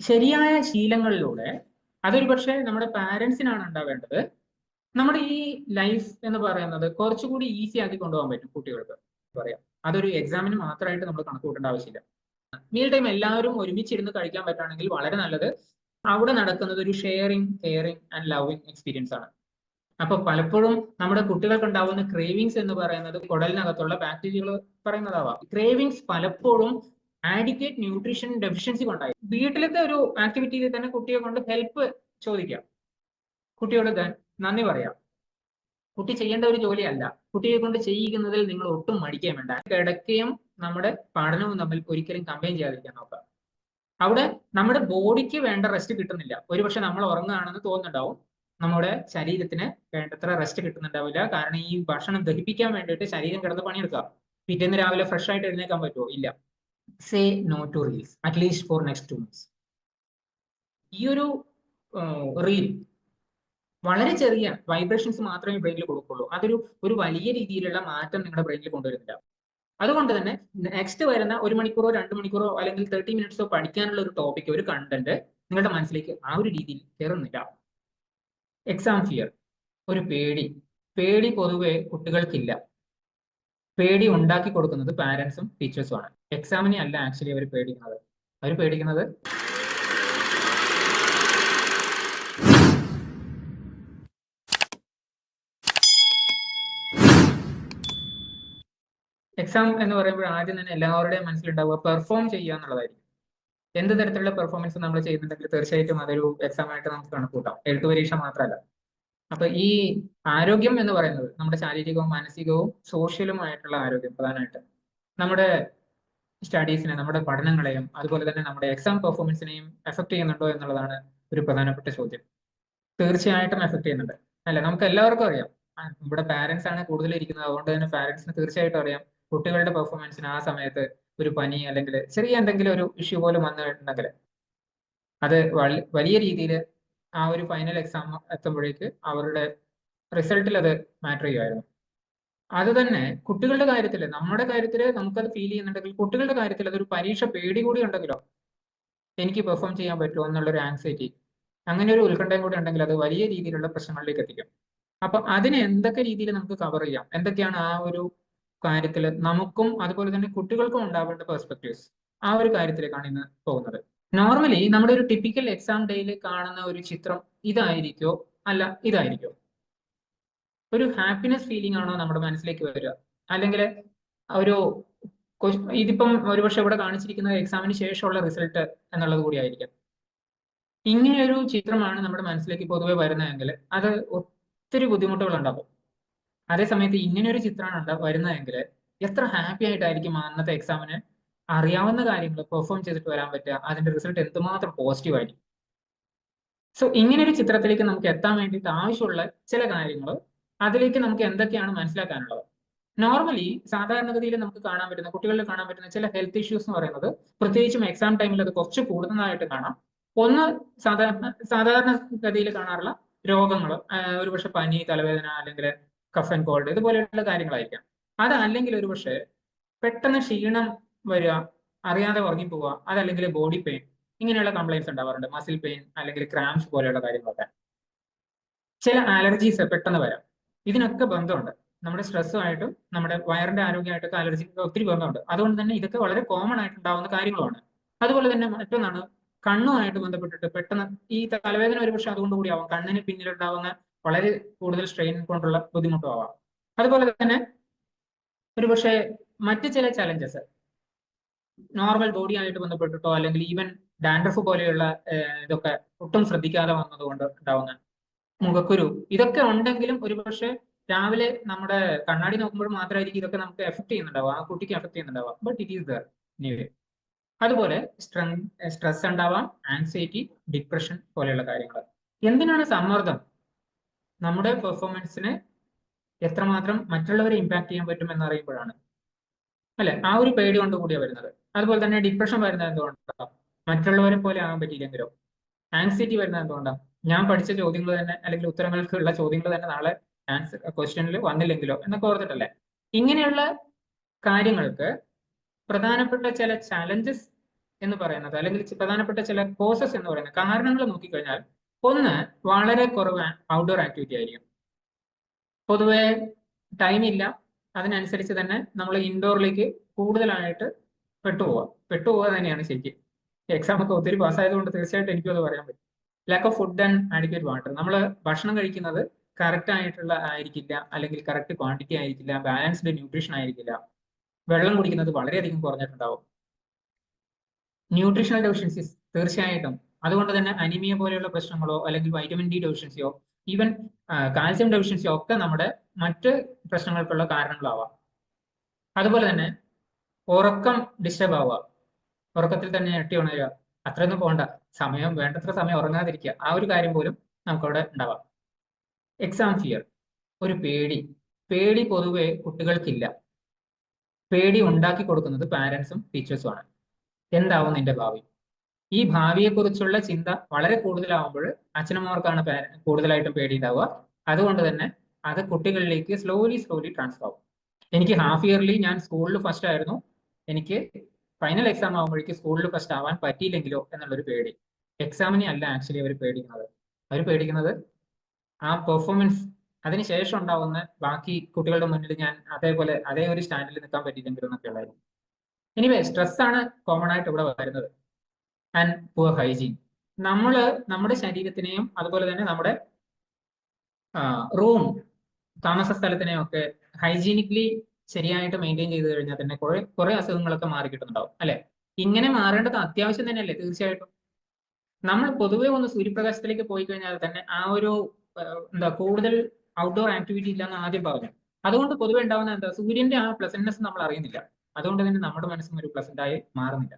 ശരിയായ ശീലങ്ങളിലൂടെ അതൊരു പക്ഷേ നമ്മുടെ പാരൻസിനാണ് ഉണ്ടാവേണ്ടത്. നമ്മുടെ ഈ ലൈഫ് എന്ന് പറയുന്നത് കുറച്ചുകൂടി ഈസി ആക്കി കൊണ്ടുപോകാൻ പറ്റും കുട്ടികൾക്ക്. പറയാം. അതൊരു എക്സാമിന് മാത്രമായിട്ട് നമ്മൾ കണക്ക് കൂട്ടേണ്ട ആവശ്യമില്ല. മീൽ ടൈം എല്ലാവരും ഒരുമിച്ചിരുന്ന് കഴിക്കാൻ പറ്റുകയാണെങ്കിൽ വളരെ നല്ലത്. അവിടെ നടക്കുന്നത് ഒരു sharing caring and loving experience ആണ്. അപ്പൊ പലപ്പോഴും നമ്മുടെ കുട്ടികൾക്ക് ഉണ്ടാവുന്ന ക്രേവിങ്സ് എന്ന് പറയുന്നത് കുടലിനകത്തുള്ള ബാക്ടീരിയകൾ പറയുന്നതാവാം. ക്രേവിങ്സ് പലപ്പോഴും ആഡിക്വേറ്റ് ന്യൂട്രീഷൻ ഡെഫിഷ്യൻസി കൊണ്ടായി. വീട്ടിലത്തെ ഒരു ആക്ടിവിറ്റിയിൽ തന്നെ കുട്ടിയെ കൊണ്ട് ഹെൽപ്പ് ചോദിക്കാം. കുട്ടിയോട് നന്ദി പറയാം. കുട്ടി ചെയ്യേണ്ട ഒരു ജോലിയല്ല. കുട്ടിയെ കൊണ്ട് ചെയ്യിക്കുന്നതിൽ നിങ്ങൾ ഒട്ടും മടിക്കാൻ വേണ്ട. കിടക്കയും നമ്മുടെ പഠനവും തമ്മിൽ ഒരിക്കലും കമ്പൈൻ ചെയ്യാതിരിക്കാൻ നോക്കുക അവിടെ നമ്മുടെ ബോഡിക്ക് വേണ്ട റെസ്റ്റ് കിട്ടുന്നില്ല. ഒരുപക്ഷെ നമ്മൾ ഉറങ്ങുകയാണെന്ന് തോന്നുന്നുണ്ടാവും. നമ്മുടെ ശരീരത്തിന് വേണ്ടത്ര റെസ്റ്റ് കിട്ടുന്നുണ്ടാവില്ല. കാരണം ഈ ഭക്ഷണം ദഹിപ്പിക്കാൻ വേണ്ടിയിട്ട് ശരീരം കിടന്ന് പണിയെടുക്കുക പിറ്റേന്ന് രാവിലെ ഫ്രഷ് ആയിട്ട് എഴുന്നേക്കാൻ പറ്റുമോ? ഇല്ല. Say no to reels at least for next two months ഈ ഒരു റീൽ വളരെ ചെറിയ വൈബ്രേഷൻസ് മാത്രമേ ബ്രെയിനിൽ കൊടുക്കുള്ളൂ. അതൊരു ഒരു വലിയ രീതിയിലുള്ള മാറ്റം നിങ്ങളുടെ ബ്രെയിനിൽ കൊണ്ടുവരുന്നില്ല. അതുകൊണ്ട് തന്നെ നെക്സ്റ്റ് വരുന്ന ഒരു മണിക്കൂറോ രണ്ട് മണിക്കൂറോ അല്ലെങ്കിൽ തേർട്ടി മിനിറ്റ്സോ പഠിക്കാനുള്ള ഒരു ടോപ്പിക് ഒരു കണ്ടന്റ് നിങ്ങളുടെ മനസ്സിലേക്ക് ആ ഒരു രീതിയിൽ കയറുന്നില്ല എക്സാം ഫിയർ ഒരു പേടി. പേടി പൊതുവെ കുട്ടികൾക്കില്ല. പേടി ഉണ്ടാക്കി കൊടുക്കുന്നത് പാരന്റ്സും ടീച്ചേഴ്സും ആണ്. എക്സാമിനെ അല്ല ആക്ച്വലി അവർ പേടിക്കുന്നത്. അവർ പേടിക്കുന്നത് എക്സാം എന്ന് പറയുമ്പോൾ ആദ്യം തന്നെ എല്ലാവരുടെയും മനസ്സിലുണ്ടാവുക പെർഫോം ചെയ്യുക എന്നുള്ളതായിരിക്കും. എന്ത് തരത്തിലുള്ള പെർഫോമൻസ് നമ്മൾ ചെയ്യുന്നുണ്ടെങ്കിൽ തീർച്ചയായിട്ടും അതൊരു എക്സാമായിട്ട് നമുക്ക് കണക്കൂട്ടാം എഴുത്തു പരീക്ഷ മാത്രമല്ല. അപ്പൊ ഈ ആരോഗ്യം എന്ന് പറയുന്നത് നമ്മുടെ ശാരീരികവും മാനസികവും സോഷ്യലുമായിട്ടുള്ള ആരോഗ്യം പ്രധാനമായിട്ട്. നമ്മുടെ സ്റ്റഡീസിനെ നമ്മുടെ പഠനങ്ങളെയും അതുപോലെ തന്നെ നമ്മുടെ എക്സാം പെർഫോമൻസിനെയും എഫക്ട് ചെയ്യുന്നുണ്ടോ എന്നുള്ളതാണ് ഒരു പ്രധാനപ്പെട്ട ചോദ്യം. തീർച്ചയായിട്ടും എഫക്ട് ചെയ്യുന്നുണ്ട്. അല്ലെ നമുക്ക് എല്ലാവർക്കും അറിയാം. നമ്മുടെ പാരന്റ്സ് ആണ് കൂടുതൽ ഇരിക്കുന്നത്. അതുകൊണ്ട് തന്നെ പാരന്റ്സിന് തീർച്ചയായിട്ടും അറിയാം. കുട്ടികളുടെ പെർഫോമൻസിന് ആ സമയത്ത് ഒരു പനി അല്ലെങ്കിൽ ചെറിയ എന്തെങ്കിലും ഒരു ഇഷ്യൂ പോലും വന്നിട്ടുണ്ടെങ്കിൽ അത് വലിയ രീതിയിൽ ആ ഒരു ഫൈനൽ എക്സാം എത്തുമ്പോഴേക്ക് അവരുടെ റിസൾട്ടിൽ അത് മാറ്റർ ചെയ്യുമായിരുന്നു അത് തന്നെ കുട്ടികളുടെ കാര്യത്തിൽ നമ്മുടെ കാര്യത്തിൽ നമുക്കത് ഫീൽ ചെയ്യുന്നുണ്ടെങ്കിൽ കുട്ടികളുടെ കാര്യത്തിൽ അതൊരു പരീക്ഷ പേടി കൂടി ഉണ്ടെങ്കിലോ എനിക്ക് പെർഫോം ചെയ്യാൻ പറ്റുമോ എന്നുള്ളൊരു ആൻസൈറ്റി അങ്ങനെ ഒരു ഉത്കണ്ഠയും കൂടി ഉണ്ടെങ്കിൽ അത് വലിയ രീതിയിലുള്ള പ്രശ്നങ്ങളിലേക്ക് എത്തിക്കും. അപ്പൊ അതിനെ എന്തൊക്കെ രീതിയിൽ നമുക്ക് കവർ ചെയ്യാം? എന്തൊക്കെയാണ് ആ ഒരു കാര്യത്തിൽ നമുക്കും അതുപോലെ തന്നെ കുട്ടികൾക്കും ഉണ്ടാവേണ്ട പെർസ്പെക്റ്റീവ്സ് ആ ഒരു കാര്യത്തിലേക്കാണ് ഇന്ന് പോകുന്നത്. നോർമലി നമ്മുടെ ഒരു ടിപ്പിക്കൽ എക്സാം ഡേയിൽ കാണുന്ന ഒരു ചിത്രം ഇതായിരിക്കോ? അല്ല ഇതായിരിക്കോ? ഒരു ഹാപ്പിനെസ് ഫീലിംഗ് ആണോ നമ്മുടെ മനസ്സിലേക്ക് വരിക? അല്ലെങ്കിൽ ഒരു ഇതിപ്പം ഒരുപക്ഷെ ഇവിടെ കാണിച്ചിരിക്കുന്ന എക്സാമിന് ശേഷമുള്ള റിസൾട്ട് എന്നുള്ളത് കൂടി ആയിരിക്കാം. ഇങ്ങനെയൊരു ചിത്രമാണ് നമ്മുടെ മനസ്സിലേക്ക് പൊതുവെ വരുന്നതെങ്കിൽ അത് ഒത്തിരി ബുദ്ധിമുട്ടുകൾ ഉണ്ടാകും അതേ സമയത്ത് ഇങ്ങനെ ഒരു ചിത്രമാണ് വരുന്നതെങ്കിൽ എത്ര ഹാപ്പി ആയിട്ടായിരിക്കും അന്നത്തെ എക്സാമിന് അറിയാവുന്ന കാര്യങ്ങൾ പെർഫോം ചെയ്തിട്ട് വരാൻ പറ്റുക? അതിന്റെ റിസൾട്ട് എന്തുമാത്രം പോസിറ്റീവ് ആയിരിക്കും? സോ ഇങ്ങനെ ഒരു ചിത്രത്തിലേക്ക് നമുക്ക് എത്താൻ വേണ്ടിയിട്ട് ആവശ്യമുള്ള ചില കാര്യങ്ങൾ അതിലേക്ക് നമുക്ക് എന്തൊക്കെയാണ് മനസ്സിലാക്കാനുള്ളത്? നോർമലി സാധാരണഗതിയിൽ നമുക്ക് കാണാൻ പറ്റുന്ന കുട്ടികളിൽ കാണാൻ പറ്റുന്ന ചില ഹെൽത്ത് ഇഷ്യൂസ് എന്ന് പറയുന്നത് പ്രത്യേകിച്ചും എക്സാം ടൈമിൽ അത് കുറച്ച് കൂടുന്നതായിട്ട് കാണാം. ഒന്ന് സാധാരണ സാധാരണഗതിയിൽ കാണാറുള്ള രോഗങ്ങൾ ഒരുപക്ഷെ പനി തലവേദന അല്ലെങ്കിൽ കഫ് ആൻഡ് കോൾഡ് ഇതുപോലെയുള്ള കാര്യങ്ങളായിരിക്കാം. അതല്ലെങ്കിൽ ഒരുപക്ഷെ പെട്ടെന്ന് ക്ഷീണം വരിക അറിയാതെ ഉറങ്ങിപ്പോവുക അതല്ലെങ്കിൽ ബോഡി പെയിൻ ഇങ്ങനെയുള്ള കംപ്ലൈൻസ് ഉണ്ടാവാറുണ്ട്. മസിൽ പെയിൻ അല്ലെങ്കിൽ ക്രാംസ് പോലെയുള്ള കാര്യങ്ങളൊക്കെ. ചില അലർജീസ് പെട്ടെന്ന് വരാം. ഇതിനൊക്കെ ബന്ധമുണ്ട്. നമ്മുടെ സ്ട്രെസ്സുമായിട്ടും നമ്മുടെ വയറിന്റെ ആരോഗ്യമായിട്ടൊക്കെ അലർജി ഒത്തിരി ബന്ധമുണ്ട്. അതുകൊണ്ട് തന്നെ ഇതൊക്കെ വളരെ കോമൺ ആയിട്ട് ഉണ്ടാവുന്ന കാര്യങ്ങളുമാണ് അതുപോലെ തന്നെ മറ്റൊന്നാണ് കണ്ണുമായിട്ട് ബന്ധപ്പെട്ടിട്ട് പെട്ടെന്ന് ഈ തലവേദന ഒരുപക്ഷെ അതുകൊണ്ട് കൂടി ആവാം. കണ്ണിന് പിന്നിലുണ്ടാവുന്ന വളരെ കൂടുതൽ സ്ട്രെയിൻ കൊണ്ടുള്ള ബുദ്ധിമുട്ടും ആവാം അതുപോലെ തന്നെ ഒരുപക്ഷെ മറ്റ് ചില ചലഞ്ചസ് നോർമൽ ബോഡി ആയിട്ട് ബന്ധപ്പെട്ടിട്ടോ അല്ലെങ്കിൽ ഈവൻ ഡാൻഡ്രഫ് പോലെയുള്ള ഇതൊക്കെ ഒട്ടും ശ്രദ്ധിക്കാതെ വന്നതുകൊണ്ട് ഉണ്ടാവുന്ന മുഖക്കുരു. ഇതൊക്കെ ഉണ്ടെങ്കിലും ഒരുപക്ഷെ രാവിലെ നമ്മുടെ കണ്ണാടി നോക്കുമ്പോൾ മാത്രമായിരിക്കും ഇതൊക്കെ നമുക്ക് എഫക്ട് ചെയ്യുന്നുണ്ടാവുക. ആ കുട്ടിക്ക് effect ചെയ്യുന്നുണ്ടാവുക. But it is there anyway അതുപോലെ സ്ട്രെസ് ഉണ്ടാവാം ആൻസൈറ്റി ഡിപ്രഷൻ പോലെയുള്ള കാര്യങ്ങൾ. എന്തിനാണ് സമ്മർദ്ദം? നമ്മുടെ പെർഫോമൻസിനെ എത്രമാത്രം മറ്റുള്ളവരെ ഇമ്പാക്ട് ചെയ്യാൻ പറ്റും എന്നറിയുമ്പോഴാണ് അല്ലെ? ആ ഒരു പേടി കൊണ്ട് കൂടിയാണ് വരുന്നത്. അതുപോലെ തന്നെ ഡിപ്രഷൻ വരുന്നത് എന്തുകൊണ്ടാണ് മറ്റുള്ളവരെ പോലെ ആകാൻ പറ്റിയില്ലെങ്കിലോ? ആൻസൈറ്റി വരുന്നത് എന്തുകൊണ്ടാണ് ഞാൻ പഠിച്ച ചോദ്യങ്ങൾ തന്നെ അല്ലെങ്കിൽ ഉത്തരങ്ങൾക്കുള്ള ചോദ്യങ്ങൾ തന്നെ നാളെ ആൻസർ ക്വസ്റ്റ്യനിൽ വന്നില്ലെങ്കിലോ എന്നൊക്കെ ഓർത്തിട്ടല്ലേ? ഇങ്ങനെയുള്ള കാര്യങ്ങൾക്ക് പ്രധാനപ്പെട്ട ചില ചാലഞ്ചസ് എന്ന് പറയുന്നത് അല്ലെങ്കിൽ പ്രധാനപ്പെട്ട ചില കോസസ് എന്ന് പറയുന്നത് കാരണങ്ങൾ നോക്കിക്കഴിഞ്ഞാൽ ഒന്ന് വളരെ കുറവ് ഔട്ട്ഡോർ ആക്ടിവിറ്റി ആയിരിക്കും. പൊതുവെ ടൈം ഇല്ല. അതിനനുസരിച്ച് തന്നെ നമ്മൾ ഇൻഡോറിലേക്ക് കൂടുതലായിട്ട് പെട്ടുപോവാം. പെട്ടുപോവുക തന്നെയാണ് ശരിക്കും. എക്സാം ഒക്കെ ഒത്തിരി പാസ്സായതുകൊണ്ട് തീർച്ചയായിട്ടും എനിക്കും അത് പറയാൻ പറ്റും. Lack of food and adequate water നമ്മൾ ഭക്ഷണം കഴിക്കുന്നത് കറക്റ്റ് ആയിട്ടുള്ള ആയിരിക്കില്ല അല്ലെങ്കിൽ കറക്റ്റ് ക്വാണ്ടിറ്റി ആയിരിക്കില്ല ബാലൻസ്ഡ് ന്യൂട്രീഷൻ ആയിരിക്കില്ല. വെള്ളം കുടിക്കുന്നത് വളരെയധികം കുറഞ്ഞിട്ടുണ്ടാവും. ന്യൂട്രീഷണൽ ഡെഫിഷ്യൻസീസ് തീർച്ചയായിട്ടും. അതുകൊണ്ട് തന്നെ അനിമിയ പോലെയുള്ള പ്രശ്നങ്ങളോ അല്ലെങ്കിൽ വൈറ്റമിൻ ഡി ഡെഫിഷ്യൻസിയോ ഈവൻ കാൽസ്യം ഡെഫിഷ്യൻസിയോ ഒക്കെ നമ്മുടെ മറ്റ് പ്രശ്നങ്ങൾക്കുള്ള കാരണങ്ങളാവാം. അതുപോലെ തന്നെ ഉറക്കം ഡിസ്റ്റർബ് ആവുക. ഉറക്കത്തിൽ തന്നെ ഞെട്ടി ഉണരുക. അത്രയൊന്നും പോകണ്ട സമയം വേണ്ടത്ര സമയം ഉറങ്ങാതിരിക്കുക. ആ ഒരു കാര്യം പോലും നമുക്കവിടെ ഉണ്ടാവാം. എക്സാം ഫിയർ ഒരു പേടി. പേടി പൊതുവെ കുട്ടികൾക്കില്ല. പേടി ഉണ്ടാക്കി കൊടുക്കുന്നത് പാരൻസും ടീച്ചേഴ്സുമാണ് എന്താവും നിന്റെ ഭാവി? ഈ ഭാവിയെക്കുറിച്ചുള്ള ചിന്ത വളരെ കൂടുതലാവുമ്പോൾ അച്ഛനമ്മമാർക്കാണ് കൂടുതലായിട്ടും പേടി ഉണ്ടാവുക. അതുകൊണ്ട് തന്നെ അത് കുട്ടികളിലേക്ക് സ്ലോലി സ്ലോലി ട്രാൻസ്ഫർ ആവും. എനിക്ക് ഹാഫ് ഇയർലി ഞാൻ സ്കൂളിൽ ഫസ്റ്റ് ആയിരുന്നു. എനിക്ക് ഫൈനൽ എക്സാം ആകുമ്പോഴേക്ക് സ്കൂളിൽ ഫസ്റ്റ് ആവാൻ പറ്റിയില്ലെങ്കിലോ എന്നുള്ളൊരു പേടി. എക്സാമിനെ അല്ല ആക്ച്വലി അവർ പേടിക്കുന്നത്. അവർ പേടിക്കുന്നത് ആ പെർഫോമൻസ് അതിനുശേഷം ഉണ്ടാവുന്ന ബാക്കി കുട്ടികളുടെ മുന്നിൽ ഞാൻ അതേപോലെ അതേ ഒരു സ്റ്റാൻഡിൽ നിൽക്കാൻ പറ്റിയില്ലെങ്കിലും എന്നൊക്കെ ഉള്ളായിരുന്നു എനിവേ സ്ട്രെസ് ആണ് കോമൺ ആയിട്ട് ഇവിടെ വരുന്നത്. ആൻഡ് പുവർ ഹൈജീൻ നമ്മൾ നമ്മുടെ ശരീരത്തിനെയും അതുപോലെ തന്നെ നമ്മുടെ റൂം താമസ സ്ഥലത്തിനെയും ഒക്കെ ഹൈജീനിക്കലി ശരിയായിട്ട് മെയിന്റെയിൻ ചെയ്ത് കഴിഞ്ഞാൽ തന്നെ കുറെ കുറെ അസുഖങ്ങളൊക്കെ മാറി കിട്ടുന്നുണ്ടാവും അല്ലെ? ഇങ്ങനെ മാറേണ്ടത് അത്യാവശ്യം തന്നെയല്ലേ തീർച്ചയായിട്ടും. നമ്മൾ പൊതുവെ ഒന്ന് സൂര്യപ്രകാശത്തിലേക്ക് പോയി കഴിഞ്ഞാൽ തന്നെ ആ ഒരു എന്താ കൂടുതൽ ഔട്ട്ഡോർ ആക്ടിവിറ്റി ഇല്ലാന്ന് ആദ്യം പറഞ്ഞു അതുകൊണ്ട് പൊതുവെ ഉണ്ടാവുന്ന എന്താ സൂര്യന്റെ ആ പ്ലസന്റ്നെസ് നമ്മൾ അറിയുന്നില്ല. അതുകൊണ്ട് തന്നെ നമ്മുടെ മനസ്സും ഒരു പ്ലസന്റ് ആയി മാറുന്നില്ല.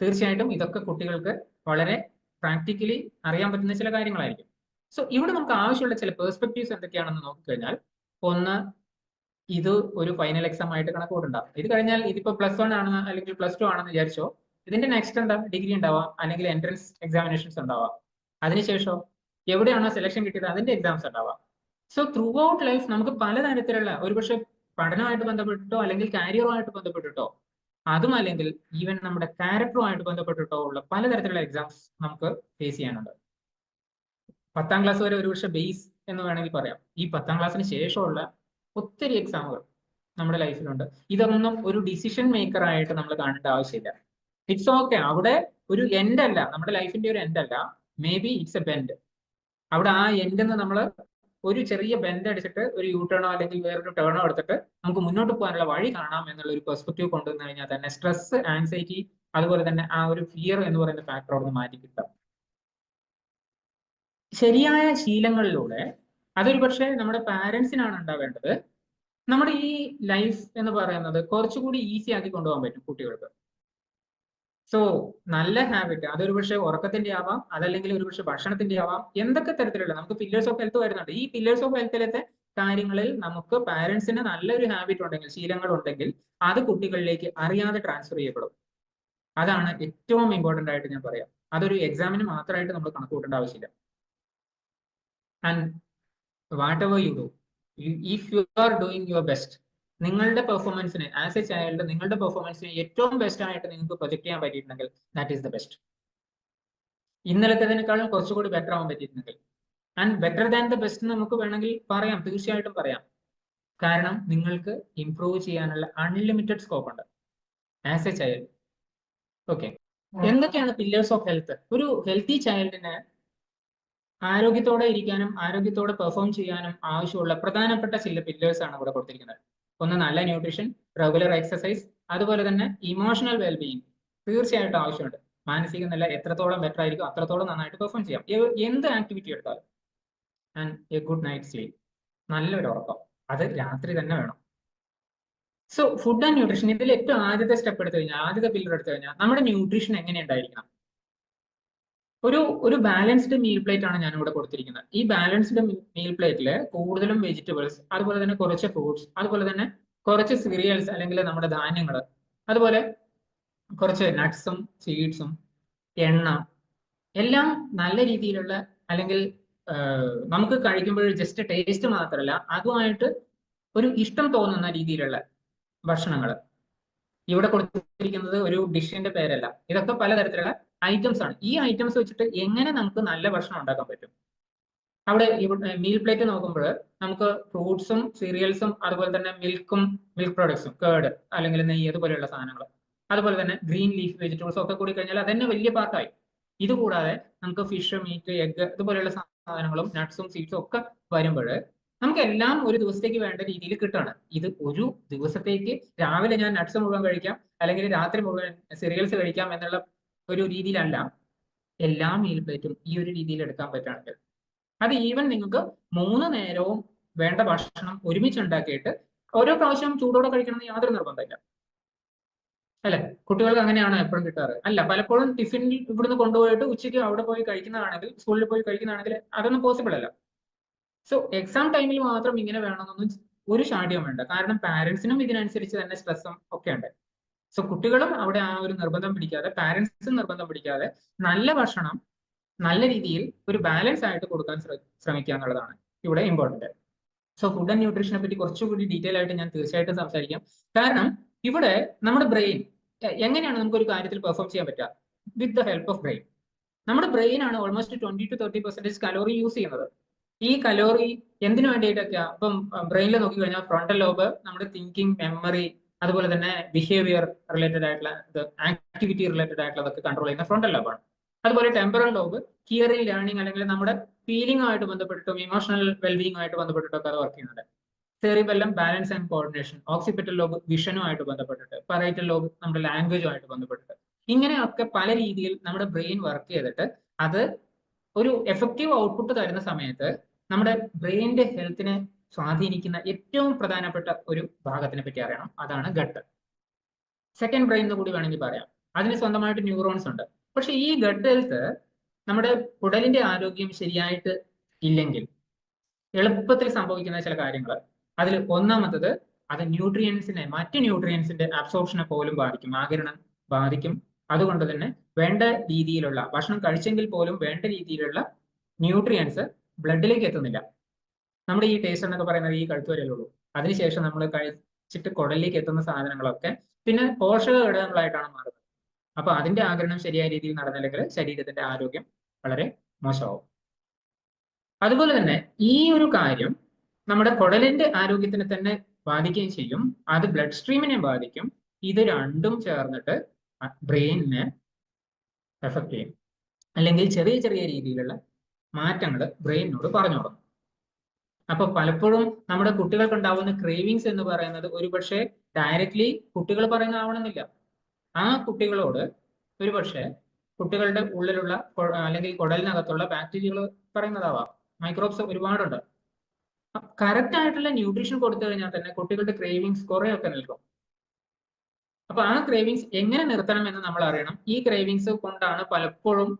തീർച്ചയായിട്ടും ഇതൊക്കെ കുട്ടികൾക്ക് വളരെ പ്രാക്ടിക്കലി അറിയാൻ പറ്റുന്ന ചില കാര്യങ്ങളായിരിക്കും. സോ ഇവിടെ നമുക്ക് ആവശ്യമുള്ള ചില പെർസ്പെക്റ്റീവ്സ് എന്തൊക്കെയാണെന്ന് നോക്കിക്കഴിഞ്ഞാൽ ഒന്ന് ഇത് ഒരു ഫൈനൽ എക്സാം ആയിട്ട് കണക്ക് കൂട്ടുണ്ടാവും. ഇത് കഴിഞ്ഞാൽ ഇതിപ്പോ പ്ലസ് വൺ ആണെന്ന് അല്ലെങ്കിൽ പ്ലസ് ടു ആണെന്ന് വിചാരിച്ചോ ഇതിന്റെ നെക്സ്റ്റ് എന്താ? ഡിഗ്രി ഉണ്ടാവാം അല്ലെങ്കിൽ എൻട്രൻസ് എക്സാമിനേഷൻസ് ഉണ്ടാവാം. അതിനുശേഷം എവിടെയാണോ സെലക്ഷൻ കിട്ടിയത് അതിന്റെ എക്സാംസ് ഉണ്ടാവാം. സോ ത്രൂ ഔട്ട് ലൈഫ് നമുക്ക് പലതരത്തിലുള്ള ഒരുപക്ഷെ പഠനമായിട്ട് ബന്ധപ്പെട്ടിട്ടോ അല്ലെങ്കിൽ കാരിയറുമായിട്ട് ബന്ധപ്പെട്ടിട്ടോ അതും അല്ലെങ്കിൽ ഈവൻ നമ്മുടെ ക്യാരക്ടറുമായിട്ട് ബന്ധപ്പെട്ടിട്ടോ ഉള്ള പലതരത്തിലുള്ള എക്സാംസ് നമുക്ക് ഫേസ് ചെയ്യാനുണ്ട്. പത്താം ക്ലാസ് വരെ ഒരുപക്ഷെ ബേസ് എന്ന് വേണമെങ്കിൽ പറയാം. ഈ പത്താം ക്ലാസ്സിന് ശേഷമുള്ള ഒത്തിരി എക്സാമുകൾ നമ്മുടെ ലൈഫിലുണ്ട് ഇതൊന്നും ഒരു ഡിസിഷൻ മേക്കർ ആയിട്ട് നമ്മൾ കാണേണ്ട ആവശ്യമില്ല. ഇറ്റ്സ് ഓക്കെ അവിടെ ഒരു എൻഡ് അല്ല. നമ്മുടെ ലൈഫിന്റെ ഒരു എൻഡ് അല്ല. Maybe it's a bend അവിടെ ആ എൻഡ് എന്ന് നമ്മൾ ഒരു ചെറിയ ബെൻഡ് അടിച്ചിട്ട് ഒരു യൂ ടേണോ അല്ലെങ്കിൽ വേറൊരു ടേണോ എടുത്തിട്ട് നമുക്ക് മുന്നോട്ട് പോകാനുള്ള വഴി കാണാം എന്നുള്ള ഒരു പെർസ്പെക്റ്റീവ് കൊണ്ടുവന്നു കഴിഞ്ഞാൽ തന്നെ സ്ട്രെസ് ആൻസൈറ്റി അതുപോലെ തന്നെ ആ ഒരു ഫിയർ എന്ന് പറയുന്ന ഫാക്ടർ അവിടെ നിന്ന് മാറ്റി കിട്ടാം ശരിയായ ശീലങ്ങളിലൂടെ അതൊരു പക്ഷേ നമ്മുടെ പാരൻസിനാണ് ഉണ്ടാവേണ്ടത്. നമ്മുടെ ഈ ലൈഫ് എന്ന് പറയുന്നത് കുറച്ചുകൂടി ഈസി ആക്കി കൊണ്ടുപോകാൻ പറ്റും കുട്ടികൾക്ക്. സോ നല്ല ഹാബിറ്റ്. അതൊരു പക്ഷേ ഉറക്കത്തിന്റെ ആവാം അതല്ലെങ്കിൽ ഒരു പക്ഷേ ഭക്ഷണത്തിന്റെ ആവാം. എന്തൊക്കെ തരത്തിലുള്ള നമുക്ക് പില്ലേഴ്സ് ഓഫ് ഹെൽത്ത് വരുന്നുണ്ട്. ഈ പില്ലേഴ്സ് ഓഫ് ഹെൽത്തിലത്തെ കാര്യങ്ങളിൽ നമുക്ക് പാരന്റ്സിന് നല്ലൊരു ഹാബിറ്റ് ഉണ്ടെങ്കിൽ ശീലങ്ങൾ ഉണ്ടെങ്കിൽ അത് കുട്ടികളിലേക്ക് അറിയാതെ ട്രാൻസ്ഫർ ചെയ്യപ്പെടും. അതാണ് ഏറ്റവും ഇമ്പോർട്ടന്റ് ആയിട്ട് ഞാൻ പറയാം. അതൊരു എക്സാമിന് മാത്രമായിട്ട് നമ്മൾ കണക്ക് കൂട്ടേണ്ട ആവശ്യമില്ല. And whatever you do if you are doing your best നിങ്ങളുടെ പെർഫോമൻസിന് ആസ് എ ചൈൽഡ് നിങ്ങളുടെ പെർഫോമൻസിന് ഏറ്റവും ബെസ്റ്റ് ആയിട്ട് നിങ്ങൾക്ക് പ്രൊജക്ട് ചെയ്യാൻ പറ്റിയിട്ടുണ്ടെങ്കിൽ ദാറ്റ് ഈസ് ദ ബെസ്റ്റ് ഇന്നലത്തേതിനേക്കാളും കുറച്ചുകൂടി ബെറ്റർ ആവാൻ പറ്റിയിട്ടുണ്ടെങ്കിൽ. And better than the best നമുക്ക് വേണമെങ്കിൽ പറയാം തീർച്ചയായിട്ടും പറയാം. കാരണം നിങ്ങൾക്ക് ഇംപ്രൂവ് ചെയ്യാനുള്ള അൺലിമിറ്റഡ് സ്കോപ്പ് ഉണ്ട്. ആസ് എ ചൈൽഡ് ഓക്കെ എന്തൊക്കെയാണ് പില്ലേഴ്സ് ഓഫ് ഹെൽത്ത് ഒരു ഹെൽത്തി ചൈൽഡിന് ആരോഗ്യത്തോടെ ഇരിക്കാനും ആരോഗ്യത്തോടെ പെർഫോം ചെയ്യാനും ആവശ്യമുള്ള പ്രധാനപ്പെട്ട ചില പില്ലേഴ്സ് ആണ് ഇവിടെ കൊടുത്തിരിക്കുന്നത്. ഒന്ന് നല്ല ന്യൂട്രീഷൻ റെഗുലർ എക്സസൈസ് അതുപോലെ തന്നെ ഇമോഷണൽ വെൽബീയിങ് തീർച്ചയായിട്ടും ആവശ്യമുണ്ട്. മാനസിക നില എത്രത്തോളം ബെറ്റർ ആയിരിക്കും അത്രത്തോളം നന്നായിട്ട് പെർഫോം ചെയ്യാം. എന്ത് ആക്ടിവിറ്റി എടുത്താലും. And a good night sleep നല്ലൊരു ഉറക്കം. അത് രാത്രി തന്നെ വേണം. സോ ഫുഡ് ആൻഡ് ന്യൂട്രീഷൻ ഇതിൽ ഏറ്റവും ആദ്യത്തെ സ്റ്റെപ്പ് എടുത്തു കഴിഞ്ഞാൽ ആദ്യത്തെ പില്ലർ എടുത്തു കഴിഞ്ഞാൽ നമ്മുടെ ന്യൂട്രീഷൻ എങ്ങനെ ഉണ്ടായിരിക്കണം? ഒരു ഒരു ബാലൻസ്ഡ് മീൽ പ്ലേറ്റ് ആണ് ഞാൻ ഇവിടെ കൊടുത്തിരിക്കുന്നത്. ഈ ബാലൻസ്ഡ് മീൽ പ്ലേറ്റിൽ കൂടുതലും വെജിറ്റബിൾസ് അതുപോലെ തന്നെ കുറച്ച് ഫ്രൂട്ട്സ് അതുപോലെ തന്നെ കുറച്ച് സീരിയൽസ് അല്ലെങ്കിൽ നമ്മുടെ ധാന്യങ്ങൾ അതുപോലെ കുറച്ച് നട്ട്സും സീഡ്സും എണ്ണ എല്ലാം നല്ല രീതിയിലുള്ള അല്ലെങ്കിൽ നമുക്ക് കഴിക്കുമ്പോൾ ജസ്റ്റ് ടേസ്റ്റ് മാത്രമല്ല അതുമായിട്ട് ഒരു ഇഷ്ടം തോന്നുന്ന രീതിയിലുള്ള ഭക്ഷണങ്ങൾ ഇവിടെ കൊടുത്തിരിക്കുന്നത് ഒരു ഡിഷിന്റെ പേരല്ല. ഇതൊക്കെ പലതരത്തിലുള്ള ഐറ്റംസ് ആണ്. ഈ ഐറ്റംസ് വെച്ചിട്ട് എങ്ങനെ നമുക്ക് നല്ല ഭക്ഷണം ഉണ്ടാക്കാൻ പറ്റും? അവിടെ മീൽ പ്ലേറ്റ് നോക്കുമ്പോൾ നമുക്ക് ഫ്രൂട്ട്സും സീരിയൽസും അതുപോലെ തന്നെ മിൽക്കും മിൽക്ക് പ്രോഡക്ട്സും കേർഡ് അല്ലെങ്കിൽ നെയ്യ് അതുപോലെയുള്ള സാധനങ്ങൾ. അതുപോലെ തന്നെ ഗ്രീൻ ലീഫ് വെജിറ്റബിൾസ് ഒക്കെ കൂടി കഴിഞ്ഞാൽ അതന്നെ വലിയ പാർട്ടായി ഇത് കൂടാതെ നമുക്ക് ഫിഷ് മീറ്റ് എഗ്ഗ് ഇതുപോലെയുള്ള സാധനങ്ങളും നട്ട്സും സീഡ്സും ഒക്കെ വരുമ്പോൾ നമുക്ക് എല്ലാം ഒരു ദിവസത്തേക്ക് വേണ്ട രീതിയിൽ കിട്ടുകയാണ്. ഇത് ഒരു ദിവസത്തേക്ക് രാവിലെ ഞാൻ നട്ട്സ് മുഴുവൻ കഴിക്കാം അല്ലെങ്കിൽ രാത്രി മുഴുവൻ സീരിയൽസ് കഴിക്കാം എന്നുള്ള ഒരു രീതിയിലല്ല. എല്ലാ മീൽ പ്ലേറ്റും ഈ ഒരു രീതിയിൽ എടുക്കാൻ പറ്റുകയാണെങ്കിൽ അത് ഈവൻ നിങ്ങൾക്ക് മൂന്ന് നേരവും വേണ്ട ഭക്ഷണം ഒരുമിച്ച് ഉണ്ടാക്കിയിട്ട് ഓരോ പ്രാവശ്യം ചൂടോടെ കഴിക്കണം എന്ന് യാതൊരു നിർബന്ധമില്ല അല്ലെ? കുട്ടികൾക്ക് അങ്ങനെയാണ് എപ്പോഴും കിട്ടാറ്. അല്ല പലപ്പോഴും ടിഫിനിൽ ഇവിടുന്ന് കൊണ്ടുപോയിട്ട് ഉച്ചയ്ക്ക് അവിടെ പോയി കഴിക്കുന്നതാണെങ്കിൽ സ്കൂളിൽ പോയി കഴിക്കുന്നതാണെങ്കിൽ അതൊന്നും പോസിബിൾ അല്ല. സോ എക്സാം ടൈമിൽ മാത്രം ഇങ്ങനെ വേണമെന്നൊന്നും ഒരു ശാഠ്യം വേണ്ട. കാരണം പാരന്റ്സിനും ഇതിനനുസരിച്ച് തന്നെ സ്ട്രെസ്സും ഒക്കെ ഉണ്ട്. സോ കുട്ടികളും അവിടെ ആ ഒരു നിർബന്ധം പിടിക്കാതെ പാരന്റ്സും നിർബന്ധം പിടിക്കാതെ നല്ല ഭക്ഷണം നല്ല രീതിയിൽ ഒരു ബാലൻസ് ആയിട്ട് കൊടുക്കാൻ ശ്രമിക്കുക എന്നുള്ളതാണ് ഇവിടെ ഇമ്പോർട്ടന്റ് സോ ഫുഡ് ആൻഡ് ന്യൂട്രീഷനെ പറ്റി കുറച്ചുകൂടി ഡീറ്റെയിൽ ആയിട്ട് ഞാൻ തീർച്ചയായിട്ടും സംസാരിക്കാം. കാരണം ഇവിടെ നമ്മുടെ ബ്രെയിൻ എങ്ങനെയാണ് നമുക്ക് ഒരു കാര്യത്തിൽ പെർഫോം ചെയ്യാൻ പറ്റുക? With the help of brain നമ്മുടെ ബ്രെയിൻ ആണ് almost twenty to thirty percentage calorie use ചെയ്യുന്നത്. ഈ കലോറി എന്തിനു വേണ്ടിയിട്ടൊക്കെയാ? ഇപ്പം ബ്രെയിനിൽ നോക്കി കഴിഞ്ഞാൽ ഫ്രണ്ടൽ ലോബ് നമ്മുടെ തിങ്കിങ് മെമ്മറി അതുപോലെ തന്നെ ബിഹേവിയർ റിലേറ്റഡ് ആയിട്ടുള്ള ഇത് ആക്ടിവിറ്റി റിലേറ്റഡ് ആയിട്ടുള്ളതൊക്കെ കൺട്രോൾ ചെയ്യുന്ന ഫ്രണ്ടൽ ലോബാണ് അതുപോലെ ടെമ്പറൽ ലോബ് ഹിയറിംഗ് ലേണിംഗ് അല്ലെങ്കിൽ നമ്മുടെ ഫീലിംഗ് ആയിട്ട് ബന്ധപ്പെട്ടിട്ടും ഇമോഷണൽ വെൽബീങ് ആയിട്ട് ബന്ധപ്പെട്ടിട്ടൊക്കെ അത് വർക്ക് ചെയ്യുന്നുണ്ട്. Cerebellum balance and coordination occipital lobe വിഷനുമായിട്ട് ബന്ധപ്പെട്ടിട്ട് പറൈറ്റൽ ലോബ് നമ്മുടെ ലാംഗ്വേജുമായിട്ട് ബന്ധപ്പെട്ടിട്ട്. ഇങ്ങനെയൊക്കെ പല രീതിയിൽ നമ്മുടെ ബ്രെയിൻ വർക്ക് ചെയ്തിട്ട് അത് ഒരു എഫക്റ്റീവ് ഔട്ട്പുട്ട് തരുന്ന സമയത്ത് നമ്മുടെ ബ്രെയിനിന്റെ ഹെൽത്തിനെ സ്വാധീനിക്കുന്ന ഏറ്റവും പ്രധാനപ്പെട്ട ഒരു ഭാഗത്തിനെ പറ്റി അറിയണം. അതാണ് ഗട്ട്. സെക്കൻഡ് ബ്രെയിൻ കൂടി വേണമെങ്കിൽ പറയാം. അതിന് സ്വന്തമായിട്ട് ന്യൂറോൺസ് ഉണ്ട്. പക്ഷെ ഈ ഗട്ട് ഹെൽത്ത് നമ്മുടെ കുടലിന്റെ ആരോഗ്യം ശരിയായിട്ട് ഇല്ലെങ്കിൽ എളുപ്പത്തിൽ സംഭവിക്കുന്ന ചില കാര്യങ്ങൾ. അതിൽ ഒന്നാമത്തത് അത് ന്യൂട്രിയൻസിനെ മറ്റ് ന്യൂട്രിയൻസിന്റെ അബ്സോർപ്ഷനെ പോലും ബാധിക്കും. ആകിരണം ബാധിക്കും. അതുകൊണ്ട് തന്നെ വേണ്ട രീതിയിലുള്ള ഭക്ഷണം കഴിച്ചെങ്കിൽ പോലും വേണ്ട രീതിയിലുള്ള ന്യൂട്രിയൻസ് ബ്ലഡിലേക്ക് എത്തുന്നില്ല. നമ്മുടെ ഈ ടേസ്റ്റ് എന്നൊക്കെ പറയുന്നത് ഈ കഴുത്ത് വരെയുള്ളൂ അതിനുശേഷം നമ്മൾ കഴിച്ചിട്ട് കുടലിലേക്ക് എത്തുന്ന സാധനങ്ങളൊക്കെ പിന്നെ പോഷക ഘടകങ്ങളായിട്ടാണ് മാറുന്നത്. അപ്പൊ അതിന്റെ ആഗ്രഹം ശരിയായ രീതിയിൽ നടന്നില്ലെങ്കിൽ ശരീരത്തിന്റെ ആരോഗ്യം വളരെ മോശമാവും. അതുപോലെ തന്നെ ഈ ഒരു കാര്യം നമ്മുടെ കുടലിന്റെ ആരോഗ്യത്തിനെ തന്നെ ബാധിക്കുകയും ചെയ്യും. അത് ബ്ലഡ് സ്ട്രീമിനെ ബാധിക്കും. ഇത് രണ്ടും ചേർന്നിട്ട് ബ്രെയിനിനെ എഫക്ട് ചെയ്യും. അല്ലെങ്കിൽ ചെറിയ ചെറിയ രീതിയിലുള്ള മാറ്റങ്ങൾ ബ്രെയിനിനോട് പറഞ്ഞു തുടങ്ങും. അപ്പൊ പലപ്പോഴും നമ്മുടെ കുട്ടികൾക്ക് ഉണ്ടാവുന്ന ക്രേവിങ്സ് എന്ന് പറയുന്നത് ഒരുപക്ഷെ ഡയറക്ട്ലി കുട്ടികൾ പറയുന്നതാവണമെന്നില്ല. ആ കുട്ടികളോട് ഒരുപക്ഷെ കുട്ടികളുടെ ഉള്ളിലുള്ള അല്ലെങ്കിൽ കുടലിനകത്തുള്ള ബാക്ടീരിയകൾ പറയുന്നതാവാം. മൈക്രോബ്സ് ഒരുപാടുണ്ട്. കറക്റ്റ് ആയിട്ടുള്ള ന്യൂട്രീഷൻ കൊടുത്തു കഴിഞ്ഞാൽ തന്നെ കുട്ടികളുടെ ക്രേവിങ്സ് കുറെയൊക്കെ നിൽക്കും അപ്പൊ ആ ക്രേവിങ്സ് എങ്ങനെ നിർത്തണം എന്ന് നമ്മൾ അറിയണം. ഈ ക്രേവിങ്സ് കൊണ്ടാണ് പലപ്പോഴും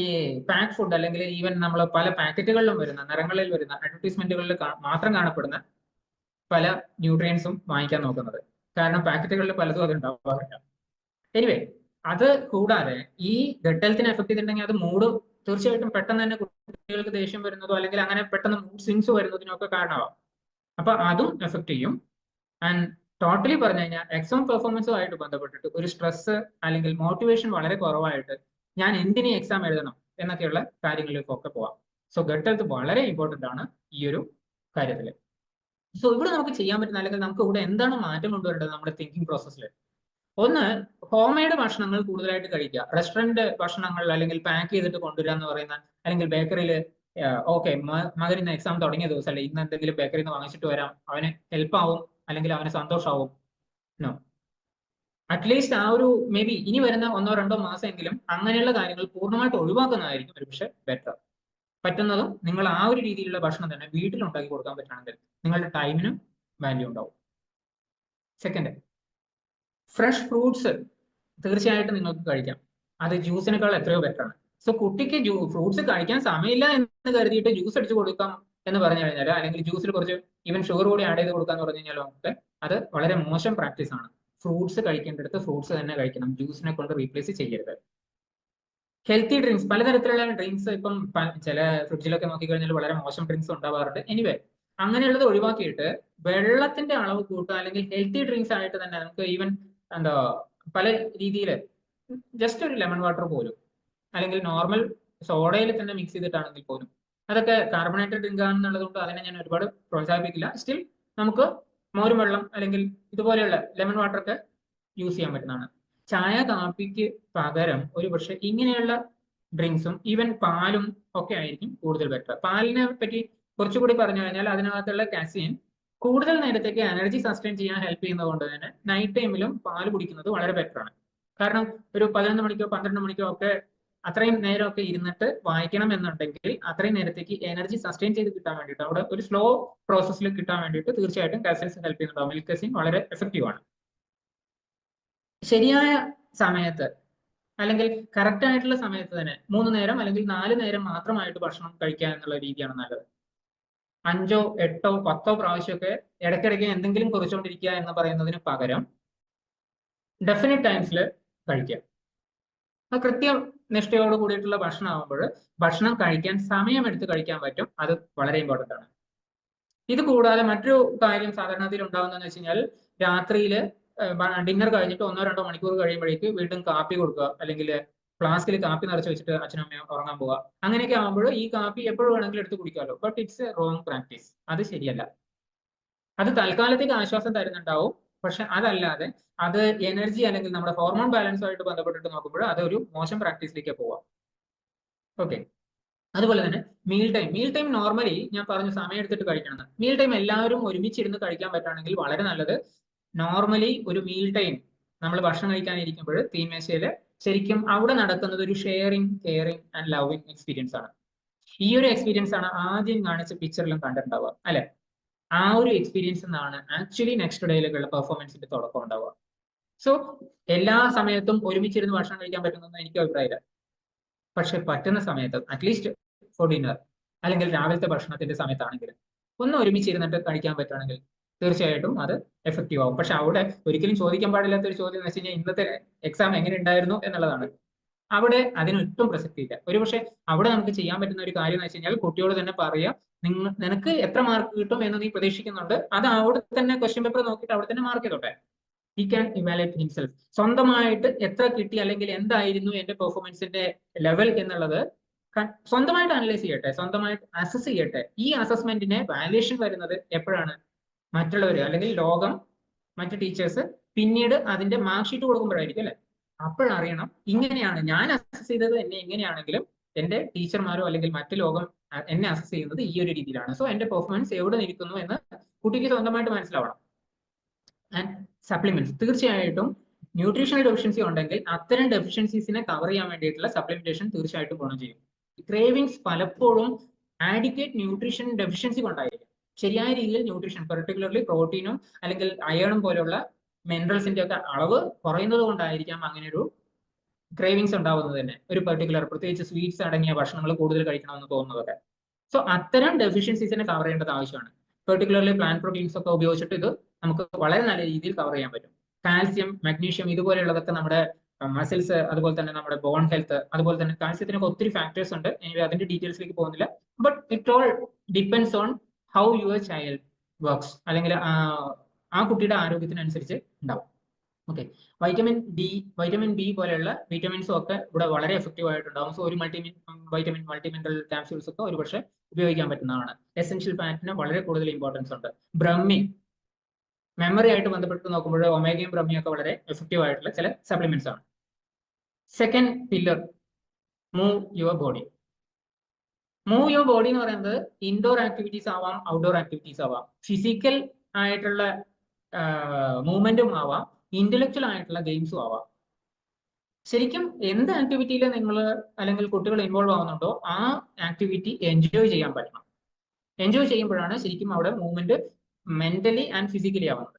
ഈ പാക്ക് ഫുഡ് അല്ലെങ്കിൽ ഈവൻ നമ്മൾ പല പാക്കറ്റുകളിലും വരുന്ന നിറങ്ങളിൽ വരുന്ന അഡ്വർടൈസ്മെന്റുകളിൽ മാത്രം കാണപ്പെടുന്ന പല ന്യൂട്രിയൻസും വാങ്ങിക്കാൻ നോക്കുന്നത്. കാരണം പാക്കറ്റുകളിൽ പലതും അത് ഉണ്ടാവാറില്ല. എനിവേ അത് കൂടാതെ ഈ ഗട്ട് ഹെൽത്തിനെ എഫക്ട് ചെയ്തിട്ടുണ്ടെങ്കിൽ അത് മൂഡ് തീർച്ചയായിട്ടും പെട്ടെന്ന് തന്നെ കുട്ടികൾക്ക് ദേഷ്യം വരുന്നതോ അല്ലെങ്കിൽ അങ്ങനെ പെട്ടെന്ന് മൂഡ് സ്വിങ്സ് വരുന്നതിനോ ഒക്കെ കാരണമാവാം. അപ്പൊ അതും എഫക്ട് ചെയ്യും. ആൻഡ് ടോട്ടലി പറഞ്ഞു കഴിഞ്ഞാൽ എക്സാം പെർഫോമൻസുമായിട്ട് ബന്ധപ്പെട്ടിട്ട് ഒരു സ്ട്രെസ് അല്ലെങ്കിൽ മോട്ടിവേഷൻ വളരെ കുറവായിട്ട് ഞാൻ എന്തിനെ എക്സാം എഴുതണം എന്നൊക്കെയുള്ള കാര്യങ്ങളിലേക്കൊക്കെ പോവാം. സോ ഗട്ട് ഹെൽത്ത് വളരെ ഇമ്പോർട്ടന്റ് ആണ് ഈ ഒരു കാര്യത്തിൽ. സോ ഇവിടെ നമുക്ക് ചെയ്യാൻ പറ്റുന്ന അല്ലെങ്കിൽ നമുക്ക് ഇവിടെ എന്താണ് മാറ്റം കൊണ്ടുവരേണ്ടത് നമ്മുടെ തിങ്കിങ് പ്രോസസ്സിൽ ഒന്ന് ഹോം മെയ്ഡ് ഭക്ഷണങ്ങൾ കൂടുതലായിട്ട് കഴിക്കുക. റെസ്റ്റോറന്റ് ഭക്ഷണങ്ങൾ അല്ലെങ്കിൽ പാക്ക് ചെയ്തിട്ട് കൊണ്ടുവരിക എന്ന് പറയുന്ന അല്ലെങ്കിൽ ബേക്കറിയിൽ ഓക്കെ മകൻ ഇന്ന് എക്സാം തുടങ്ങിയ ദിവസം അല്ലെ ഇന്ന് എന്തെങ്കിലും ബേക്കറിയിൽ നിന്ന് വാങ്ങിച്ചിട്ട് വരാം. അവന് ഹെൽപ്പ് ആവും അല്ലെങ്കിൽ അവന് സന്തോഷമാവും നോ അറ്റ്ലീസ്റ്റ് ആ ഒരു മേ ബി ഇനി വരുന്ന ഒന്നോ രണ്ടോ മാസമെങ്കിലും അങ്ങനെയുള്ള കാര്യങ്ങൾ പൂർണമായിട്ട് ഒഴിവാക്കുന്നതായിരിക്കും ഒരുപക്ഷെ ബെറ്റർ പറ്റുന്നതും നിങ്ങൾ ആ ഒരു രീതിയിലുള്ള ഭക്ഷണം തന്നെ വീട്ടിൽ ഉണ്ടാക്കി കൊടുക്കാൻ പറ്റുകയാണെങ്കിൽ നിങ്ങളുടെ ടൈമിനും വാല്യൂ ഉണ്ടാവും. സെക്കൻഡ് ഫ്രഷ് ഫ്രൂട്ട്സ് തീർച്ചയായിട്ടും നിങ്ങൾക്ക് കഴിക്കാം. അത് ജ്യൂസിനേക്കാൾ എത്രയോ ബെറ്റർ ആണ്. സോ കുട്ടിക്ക് ജ്യൂ ഫ്രൂട്ട്സ് കഴിക്കാൻ സമയമില്ല എന്ന് കരുതിയിട്ട് ജ്യൂസ് അടിച്ചു കൊടുക്കാം എന്ന് പറഞ്ഞു കഴിഞ്ഞാൽ അല്ലെങ്കിൽ ജ്യൂസിൽ കുറച്ച് ഈവൻ ഷുഗർ കൂടി ആഡ് ചെയ്ത് കൊടുക്കാന്ന് പറഞ്ഞു നമുക്ക് അത് വളരെ മോശം പ്രാക്ടീസ് ആണ്. ഫ്രൂട്ട്സ് കഴിക്കേണ്ടടുത്ത് ഫ്രൂട്ട്സ് തന്നെ കഴിക്കണം. ജ്യൂസിനെ കൊണ്ട് റീപ്ലേസ് ചെയ്യരുത്. ഹെൽത്തി ഡ്രിങ്ക്സ് പലതരത്തിലുള്ള ഡ്രിങ്ക്സ് ഇപ്പം ചില ഫ്രിഡ്ജിലൊക്കെ നോക്കിക്കഴിഞ്ഞാൽ വളരെ മോശം ഡ്രിങ്ക്സ് ഉണ്ടാവാറുണ്ട്. എനിവേ അങ്ങനെയുള്ളത് ഒഴിവാക്കിയിട്ട് വെള്ളത്തിന്റെ അളവ് കൂട്ടുക അല്ലെങ്കിൽ ഹെൽത്തി ഡ്രിങ്ക്സ് ആയിട്ട് തന്നെ നമുക്ക് ഈവൻ എന്താ പല രീതിയിൽ ജസ്റ്റ് ഒരു ലെമൺ വാട്ടർ പോലും അല്ലെങ്കിൽ നോർമൽ സോഡയിൽ തന്നെ മിക്സ് ചെയ്തിട്ടാണെങ്കിൽ പോലും അതൊക്കെ കാർബണേറ്റഡ് ഡ്രിങ്ക് ആണെന്നുള്ളത് കൊണ്ട് അതിനെ ഞാൻ ഒരുപാട് പ്രോത്സാഹിപ്പിക്കില്ല. സ്റ്റിൽ നമുക്ക് മോരും വെള്ളം അല്ലെങ്കിൽ ഇതുപോലെയുള്ള ലെമൺ വാട്ടർ ഒക്കെ യൂസ് ചെയ്യാൻ പറ്റുന്നതാണ്. ചായ കാപ്പിക്ക് പകരം ഒരു പക്ഷെ ഇങ്ങനെയുള്ള ഡ്രിങ്ക്സും ഈവൻ പാലും ഒക്കെ ആയിരിക്കും കൂടുതൽ ബെറ്റർ. പാലിനെ പറ്റി കുറച്ചുകൂടി പറഞ്ഞു കഴിഞ്ഞാൽ അതിനകത്തുള്ള കാസിയൻ കൂടുതൽ നേരത്തേക്ക് എനർജി സസ്റ്റെയിൻ ചെയ്യാൻ ഹെൽപ്പ് ചെയ്യുന്നത് കൊണ്ട് തന്നെ നൈറ്റ് ടൈമിലും പാൽ കുടിക്കുന്നത് വളരെ ബെറ്റർ ആണ് കാരണം ഒരു പതിനൊന്ന് മണിക്കോ പന്ത്രണ്ട് മണിക്കോ ഒക്കെ അത്രയും നേരമൊക്കെ ഇരുന്നിട്ട് വായിക്കണം എന്നുണ്ടെങ്കിൽ അത്രയും നേരത്തേക്ക് എനർജി സസ്റ്റെയിൻ ചെയ്ത് കിട്ടാൻ വേണ്ടിയിട്ട് അവിടെ ഒരു സ്ലോ പ്രോസസ്സിൽ കിട്ടാൻ വേണ്ടിയിട്ട് തീർച്ചയായിട്ടും കാസിൻസ് ഹെൽപ്പ് ചെയ്യുന്നുണ്ടാവും മിൽക്കസിൻ വളരെ എഫക്റ്റീവ് ആണ്. ശരിയായ സമയത്ത് അല്ലെങ്കിൽ കറക്റ്റ് ആയിട്ടുള്ള സമയത്ത് തന്നെ മൂന്ന് നേരം അല്ലെങ്കിൽ നാല് നേരം മാത്രമായിട്ട് ഭക്ഷണം കഴിക്കുക എന്നുള്ള രീതിയാണ് നല്ലത്. അഞ്ചോ എട്ടോ പത്തോ പ്രാവശ്യമൊക്കെ ഇടയ്ക്കിടയ്ക്ക് എന്തെങ്കിലും കുറിച്ചുകൊണ്ടിരിക്കുക എന്ന് പറയുന്നതിന് പകരം ഡെഫിനറ്റ് ടൈംസിൽ കഴിക്കുക. ആ കൃത്യം നിഷ്ഠയോട് കൂടിയിട്ടുള്ള ഭക്ഷണം ആകുമ്പോൾ ഭക്ഷണം കഴിക്കാൻ സമയമെടുത്ത് കഴിക്കാൻ പറ്റും. അത് വളരെ ഇമ്പോർട്ടന്റ് ആണ്. ഇത് കൂടാതെ മറ്റൊരു കാര്യം സാധാരണത്തിൽ ഉണ്ടാകുന്നതെന്ന് വെച്ച് കഴിഞ്ഞാൽ രാത്രിയിൽ ഡിന്നർ കഴിഞ്ഞിട്ട് ഒന്നോ രണ്ടോ മണിക്കൂർ കഴിയുമ്പോഴേക്ക് വീണ്ടും കാപ്പി കൊടുക്കുക. അല്ലെങ്കിൽ ഫ്ലാസ്കിൽ കാപ്പി നിറച്ച് വെച്ചിട്ട് അച്ഛനും അമ്മയും ഉറങ്ങാൻ പോവുക. അങ്ങനെയൊക്കെ ആകുമ്പോൾ ഈ കാപ്പി എപ്പോഴും വേണമെങ്കിലും എടുത്ത് കുടിക്കാമല്ലോ. But it's a wrong practice അത് ശരിയല്ല. അത് തൽക്കാലത്തേക്ക് ആശ്വാസം തരുന്നുണ്ടാവും. പക്ഷെ അതല്ലാതെ അത് എനർജി അല്ലെങ്കിൽ നമ്മുടെ ഹോർമോൺ ബാലൻസുമായിട്ട് ബന്ധപ്പെട്ടിട്ട് നോക്കുമ്പോൾ അതൊരു മോശം പ്രാക്ടീസിലേക്ക് പോവാം. ഓക്കെ അതുപോലെ തന്നെ meal time meal time normally ഞാൻ പറഞ്ഞു സമയം എടുത്തിട്ട് കഴിക്കണം. മീൽ ടൈം എല്ലാവരും ഒരുമിച്ചിരുന്ന് കഴിക്കാൻ പറ്റുകയാണെങ്കിൽ വളരെ നല്ലത്. നോർമലി ഒരു മീൽ ടൈം നമ്മൾ ഭക്ഷണം കഴിക്കാനിരിക്കുമ്പോൾ തീമേശയിൽ ശരിക്കും അവിടെ നടക്കുന്നത് ഒരു sharing caring and loving experience ആണ്. ഈ ഒരു എക്സ്പീരിയൻസ് ആണ് ആദ്യം കാണിച്ച പിക്ചറിലും കണ്ടിട്ടുണ്ടാവുക. അല്ലെ? ആ ഒരു എക്സ്പീരിയൻസ് എന്നാണ് ആക്ച്വലി നെക്സ്റ്റ് ഡേയിലേക്കുള്ള പെർഫോമൻസിന്റെ തുടക്കം ഉണ്ടാവുക. സോ എല്ലാ സമയത്തും ഒരുമിച്ചിരുന്ന് ഭക്ഷണം കഴിക്കാൻ പറ്റുന്ന എനിക്ക് അഭിപ്രായമില്ല. പക്ഷെ പറ്റുന്ന സമയത്ത് അറ്റ്ലീസ്റ്റ് ഫോർ ഡിന്നർ അല്ലെങ്കിൽ രാവിലത്തെ ഭക്ഷണത്തിന്റെ സമയത്താണെങ്കിൽ ഒന്ന് ഒരുമിച്ചിരുന്നിട്ട് കഴിക്കാൻ പറ്റുകയാണെങ്കിൽ തീർച്ചയായിട്ടും അത് എഫക്റ്റീവ് ആവും. പക്ഷെ അവിടെ ഒരിക്കലും ചോദിക്കാൻ പാടില്ലാത്ത ഒരു ചോദ്യം എന്ന് വെച്ച് കഴിഞ്ഞാൽ ഇന്നത്തെ എക്സാം എങ്ങനെ ഉണ്ടായിരുന്നു എന്നുള്ളതാണ്. അവിടെ അതിനൊട്ടും പ്രസക്തിയില്ല. ഒരുപക്ഷെ അവിടെ നമുക്ക് ചെയ്യാൻ പറ്റുന്ന ഒരു കാര്യം എന്ന് വെച്ച് കഴിഞ്ഞാൽ കുട്ടിയോട് തന്നെ പറയാം നിങ്ങൾ നിനക്ക് എത്ര മാർക്ക് കിട്ടും എന്ന് നീ പ്രതീക്ഷിക്കുന്നുണ്ട്. അത് അവിടെ തന്നെ ക്വസ്റ്റ്യൻ പേപ്പർ നോക്കിയിട്ട് അവിടെ തന്നെ മാർക്ക് ചെയ്തോട്ടെ. ഹി ക്യാൻ ഇവാലുവേറ്റ് ഹിംസെൽഫ് സ്വന്തമായിട്ട് എത്ര കിട്ടി അല്ലെങ്കിൽ എന്തായിരുന്നു എന്റെ പെർഫോമൻസിന്റെ ലെവൽ എന്നുള്ളത് സ്വന്തമായിട്ട് അനലൈസ് ചെയ്യട്ടെ. സ്വന്തമായിട്ട് അസസ് ചെയ്യട്ടെ. ഈ അസസ്മെന്റിനെ വാല്യുവേഷൻ വരുന്നത് എപ്പോഴാണ്? മറ്റുള്ളവർ അല്ലെങ്കിൽ ലോകം മറ്റു ടീച്ചേഴ്സ് പിന്നീട് അതിന്റെ മാർക്ക് ഷീറ്റ് കൊടുക്കുമ്പോഴായിരിക്കും അല്ലെ? അപ്പോഴറിയണം ഇങ്ങനെയാണ് ഞാൻ അസസ് ചെയ്തത് എന്നെ എങ്ങനെയാണെങ്കിലും എന്റെ ടീച്ചർമാരോ അല്ലെങ്കിൽ മറ്റു ലോകം എന്നെ അസസ് ചെയ്യുന്നത് ഈ ഒരു രീതിയിലാണ്. സോ എന്റെ പെർഫോമൻസ് എവിടെ നിൽക്കുന്നു എന്ന് കുട്ടിക്ക് സ്വന്തമായിട്ട് മനസ്സിലാവണം. ആൻഡ് സപ്ലിമെന്റ്സ് തീർച്ചയായിട്ടും ന്യൂട്രീഷണൽ ഡെഫിഷ്യൻസി ഉണ്ടെങ്കിൽ അത്തരം ഡെഫിഷ്യൻസീസിനെ കവർ ചെയ്യാൻ വേണ്ടിയിട്ടുള്ള സപ്ലിമെന്റേഷൻ തീർച്ചയായിട്ടും ഗുണം ചെയ്യും. ക്രേവിങ്സ് പലപ്പോഴും ആഡിക്വേറ്റ് ന്യൂട്രീഷൻ ഡെഫിഷ്യൻസി കൊണ്ടായിരിക്കും. ശരിയായ രീതിയിൽ ന്യൂട്രീഷൻ പെർട്ടിക്കുലർലി പ്രോട്ടീനും അല്ലെങ്കിൽ അയണും പോലുള്ള മിനറൽസിന്റെ ഒക്കെ അളവ് കുറയുന്നത് കൊണ്ടായിരിക്കാം അങ്ങനെ ഒരു ക്രേവിങ്സ് ഉണ്ടാവുന്നത് തന്നെ. ഒരു പെർട്ടിക്കുലർ പ്രത്യേകിച്ച് സ്വീറ്റ്സ് അടങ്ങിയ ഭക്ഷണങ്ങൾ കൂടുതൽ കഴിക്കണമെന്ന് തോന്നുന്നതൊക്കെ. സോ അത്തരം ഡെഫിഷ്യൻസീസിനെ കവർ ചെയ്യേണ്ടത് ആവശ്യമാണ്. പെർട്ടിക്കുലർലി പ്ലാൻ പ്രോട്ടീൻസ് ഒക്കെ ഉപയോഗിച്ചിട്ട് ഇത് നമുക്ക് വളരെ നല്ല രീതിയിൽ കവർ ചെയ്യാൻ പറ്റും. കാൽസ്യം മഗ്നീഷ്യം ഇതുപോലെയുള്ളതൊക്കെ നമ്മുടെ മസിൽസ് അതുപോലെ തന്നെ നമ്മുടെ ബോൺ ഹെൽത്ത് അതുപോലെ തന്നെ കാൽസ്യത്തിനൊക്കെ ഒത്തിരി ഫാക്ടേഴ്സ് ഉണ്ട്. എനിവേ അതിന്റെ ഡീറ്റെയിൽസിലേക്ക് പോകുന്നില്ല. But it all depends on how your child works അല്ലെങ്കിൽ ആ കുട്ടിയുടെ ആരോഗ്യത്തിനനുസരിച്ച് ഉണ്ടാവും. Okay vitamin D vitamin B പോലെയുള്ള വിറ്റമിൻസും ഒക്കെ ഇവിടെ വളരെ എഫക്റ്റീവ് ആയിട്ടുണ്ടാകും സോ ഒരു മൾട്ടിമിൻ വൈറ്റമിൻ മൾട്ടിമിനറൽ ക്യാപ്സ്യൂൾസ് ഒക്കെ ഒരുപക്ഷെ ഉപയോഗിക്കാൻ പറ്റുന്നതാണ്. എസെൻഷ്യൽ ഫാറ്റിന് വളരെ കൂടുതൽ ഇമ്പോർട്ടൻസ് ഉണ്ട്. ബ്രഹ്മി മെമ്മറി ആയിട്ട് ബന്ധപ്പെട്ട് നോക്കുമ്പോൾ ഒമേഗയും ബ്രഹ്മിയും ഒക്കെ വളരെ എഫക്റ്റീവ് ആയിട്ടുള്ള ചില സപ്ലിമെന്റ്സ് ആണ്. Second pillar move your body move your body എന്ന് പറയുന്നത് ഇൻഡോർ ആക്ടിവിറ്റീസ് ആവാം ഔട്ട്ഡോർ ആക്ടിവിറ്റീസ് ആവാം. ഫിസിക്കൽ ആയിട്ടുള്ള മൂവ്മെന്റും ആവാം. ഇന്റലക്ച്വൽ ആയിട്ടുള്ള ഗെയിംസും ആവാം. ശരിക്കും എന്ത് ആക്ടിവിറ്റിയിൽ നിങ്ങൾ അല്ലെങ്കിൽ കുട്ടികൾ ഇൻവോൾവ് ആവുന്നുണ്ടോ ആ ആക്ടിവിറ്റി എൻജോയ് ചെയ്യാൻ പറ്റണം എൻജോയ് ചെയ്യുമ്പോഴാണ് ശരിക്കും അവിടെ മൂവ്മെന്റ് മെന്റലി ആൻഡ് ഫിസിക്കലി ആവുന്നത്.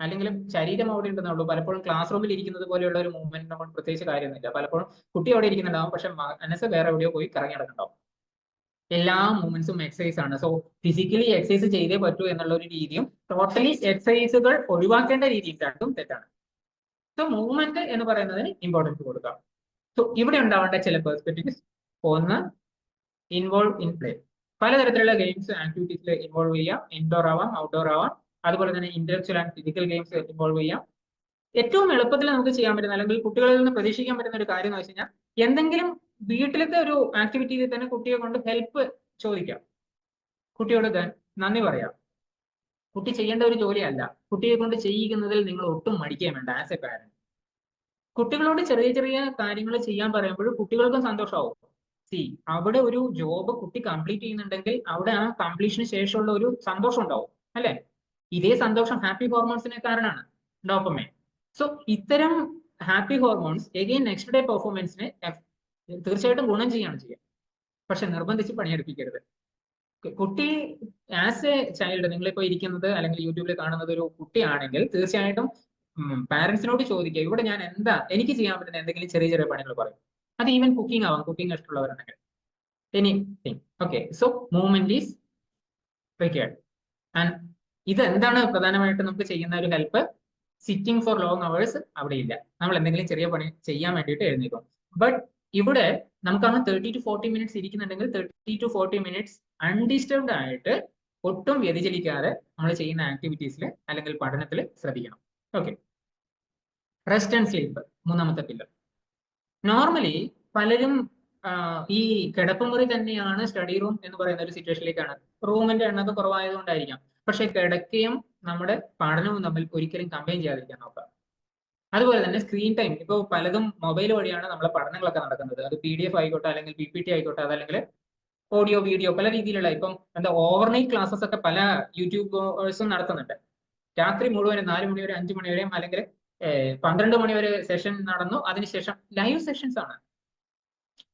അല്ലെങ്കിൽ ശരീരം അവിടെ ഉണ്ടെന്നുള്ളൂ പലപ്പോഴും ക്ലാസ് റൂമിൽ ഇരിക്കുന്നത് പോലെയുള്ള ഒരു മൂവ്മെന്റ് നമ്മൾ പ്രത്യേകിച്ച് കാര്യമൊന്നുമില്ല. പലപ്പോഴും കുട്ടി അവിടെ ഇരിക്കുന്നുണ്ടാവും പക്ഷെ മനസ്സ് വേറെ എവിടെയോ പോയി കറങ്ങി നടക്കുന്നുണ്ടാവും. എല്ലാ മൂവ്മെന്റ്സും എക്സസൈസ് ആണ്. സോ ഫിസിക്കലി എക്സസൈസ് ചെയ്തേ പറ്റൂ എന്നുള്ള ഒരു രീതിയും ടോട്ടലി എക്സസൈസുകൾ ഒഴിവാക്കേണ്ട രീതിയും രണ്ടും തെറ്റാണ്. സോ മൂവ്മെന്റ് എന്ന് പറയുന്നതിന് ഇമ്പോർട്ടൻസ് കൊടുക്കാം. സോ ഇവിടെ ഉണ്ടാവേണ്ട ചില പെർസ്പെക്റ്റീവ്സ് ഒന്ന് ഇൻവോൾവ് ഇൻ പ്ലേ പലതരത്തിലുള്ള ഗെയിംസ് ആക്ടിവിറ്റീസിൽ ഇൻവോൾവ് ചെയ്യാം. ഇൻഡോർ ആവാം ഔട്ട്ഡോർ ആവാം. അതുപോലെ തന്നെ intellectual and physical games involve ചെയ്യാം. ഏറ്റവും എളുപ്പത്തിൽ നമുക്ക് ചെയ്യാൻ പറ്റുന്ന അല്ലെങ്കിൽ കുട്ടികളിൽ നിന്ന് പ്രതീക്ഷിക്കാൻ പറ്റുന്ന ഒരു കാര്യം എന്ന് വെച്ച് കഴിഞ്ഞാൽ എന്തെങ്കിലും വീട്ടിലത്തെ ഒരു ആക്ടിവിറ്റിയിൽ തന്നെ കുട്ടിയെ കൊണ്ട് ഹെൽപ്പ് ചോദിക്കാം. കുട്ടിയോട് നന്ദി പറയാം. കുട്ടി ചെയ്യേണ്ട ഒരു ജോലിയല്ല. കുട്ടിയെ കൊണ്ട് ചെയ്യിക്കുന്നതിൽ നിങ്ങൾ ഒട്ടും മടിക്കുകയും വേണ്ട ആസ് എ പാരന്റ് കുട്ടികളോട് ചെറിയ ചെറിയ കാര്യങ്ങൾ ചെയ്യാൻ പറയുമ്പോഴും കുട്ടികൾക്കും സന്തോഷമാവും. സി അവിടെ ഒരു ജോബ് കുട്ടി കംപ്ലീറ്റ് ചെയ്യുന്നുണ്ടെങ്കിൽ അവിടെ ആ കംപ്ലീഷന് ശേഷമുള്ള ഒരു സന്തോഷം ഉണ്ടാവും അല്ലെ? ഇതേ സന്തോഷം ഹാപ്പി ഹോർമോൺസിന് കാരണമാണ് ഡോപ്പമൈൻ സോ ഇത്തരം happy hormones again next day പെർഫോമൻസിനെ തീർച്ചയായിട്ടും ഗുണം ചെയ്യാണ് ചെയ്യുക പക്ഷെ നിർബന്ധിച്ച് പണിയെടുപ്പിക്കരുത്. കുട്ടി ആസ് എ ചൈൽഡ് നിങ്ങളിപ്പോ ഇരിക്കുന്നത് അല്ലെങ്കിൽ യൂട്യൂബിൽ കാണുന്നത് ഒരു കുട്ടിയാണെങ്കിൽ തീർച്ചയായിട്ടും പാരന്റ്സിനോട് ചോദിക്കുക ഇവിടെ ഞാൻ എന്താ? എനിക്ക് ചെയ്യാൻ പറ്റുന്ന എന്തെങ്കിലും ചെറിയ ചെറിയ പണികൾ പറയും. അത് ഈവൻ കുക്കിംഗ് ആവാം cooking ഇഷ്ടമുള്ളവരുണ്ടെങ്കിൽ anything okay so movement is required and ഇത് എന്താണ് പ്രധാനമായിട്ട് നമുക്ക് ചെയ്യുന്ന ഒരു help sitting for long hours അവിടെ ഇല്ല. നമ്മൾ എന്തെങ്കിലും ചെറിയ പണി ചെയ്യാൻ വേണ്ടിയിട്ട് എഴുന്നേക്കും ബട്ട് ഇവിടെ നമുക്കാണ് thirty to forty minutes ഇരിക്കുന്നുണ്ടെങ്കിൽ thirty to forty minutes undisturbed ആയിട്ട് ഒട്ടും വ്യതിചലിക്കാതെ നമ്മൾ ചെയ്യുന്ന ആക്ടിവിറ്റീസിൽ അല്ലെങ്കിൽ പഠനത്തിൽ ശ്രദ്ധിക്കണം. ഓക്കെ റെസ്റ്റ് ആൻഡ് സ്ലീപ്പ് മൂന്നാമത്തെ പില്ലർ നോർമലി പലരും ഈ കിടപ്പുമുറി തന്നെയാണ് സ്റ്റഡി റൂം എന്ന് പറയുന്ന ഒരു സിറ്റുവേഷനിലേക്കാണ് റൂമിന്റെ എണ്ണമൊക്കെ കുറവായതുകൊണ്ടായിരിക്കാം. പക്ഷെ കിടക്കയും നമ്മുടെ പഠനവും തമ്മിൽ ഒരിക്കലും കമ്പൈൻ ചെയ്യാതിരിക്കാൻ നോക്കുക. അതുപോലെ തന്നെ സ്ക്രീൻ ടൈം ഇപ്പോൾ പലതും മൊബൈൽ വഴിയാണ് നമ്മളെ പഠനങ്ങളൊക്കെ നടക്കുന്നത്. അത് പി ഡി എഫ് ആയിക്കോട്ടെ അല്ലെങ്കിൽ പി പി ടി ആയിക്കോട്ടെ അതല്ലെങ്കിൽ ഓഡിയോ വീഡിയോ പല രീതിയിലുള്ള ഇപ്പം എന്താ ഓവർനൈറ്റ് ക്ലാസ്സസ് ഒക്കെ പല യൂട്യൂബേഴ്സും നടത്തുന്നുണ്ട്. രാത്രി മുഴുവൻ നാല് മണി വരെ അഞ്ച് മണി വരെയും അല്ലെങ്കിൽ പന്ത്രണ്ട് മണി വരെ സെഷൻ നടന്നു. അതിനുശേഷം ലൈവ് സെഷൻസ് ആണ്.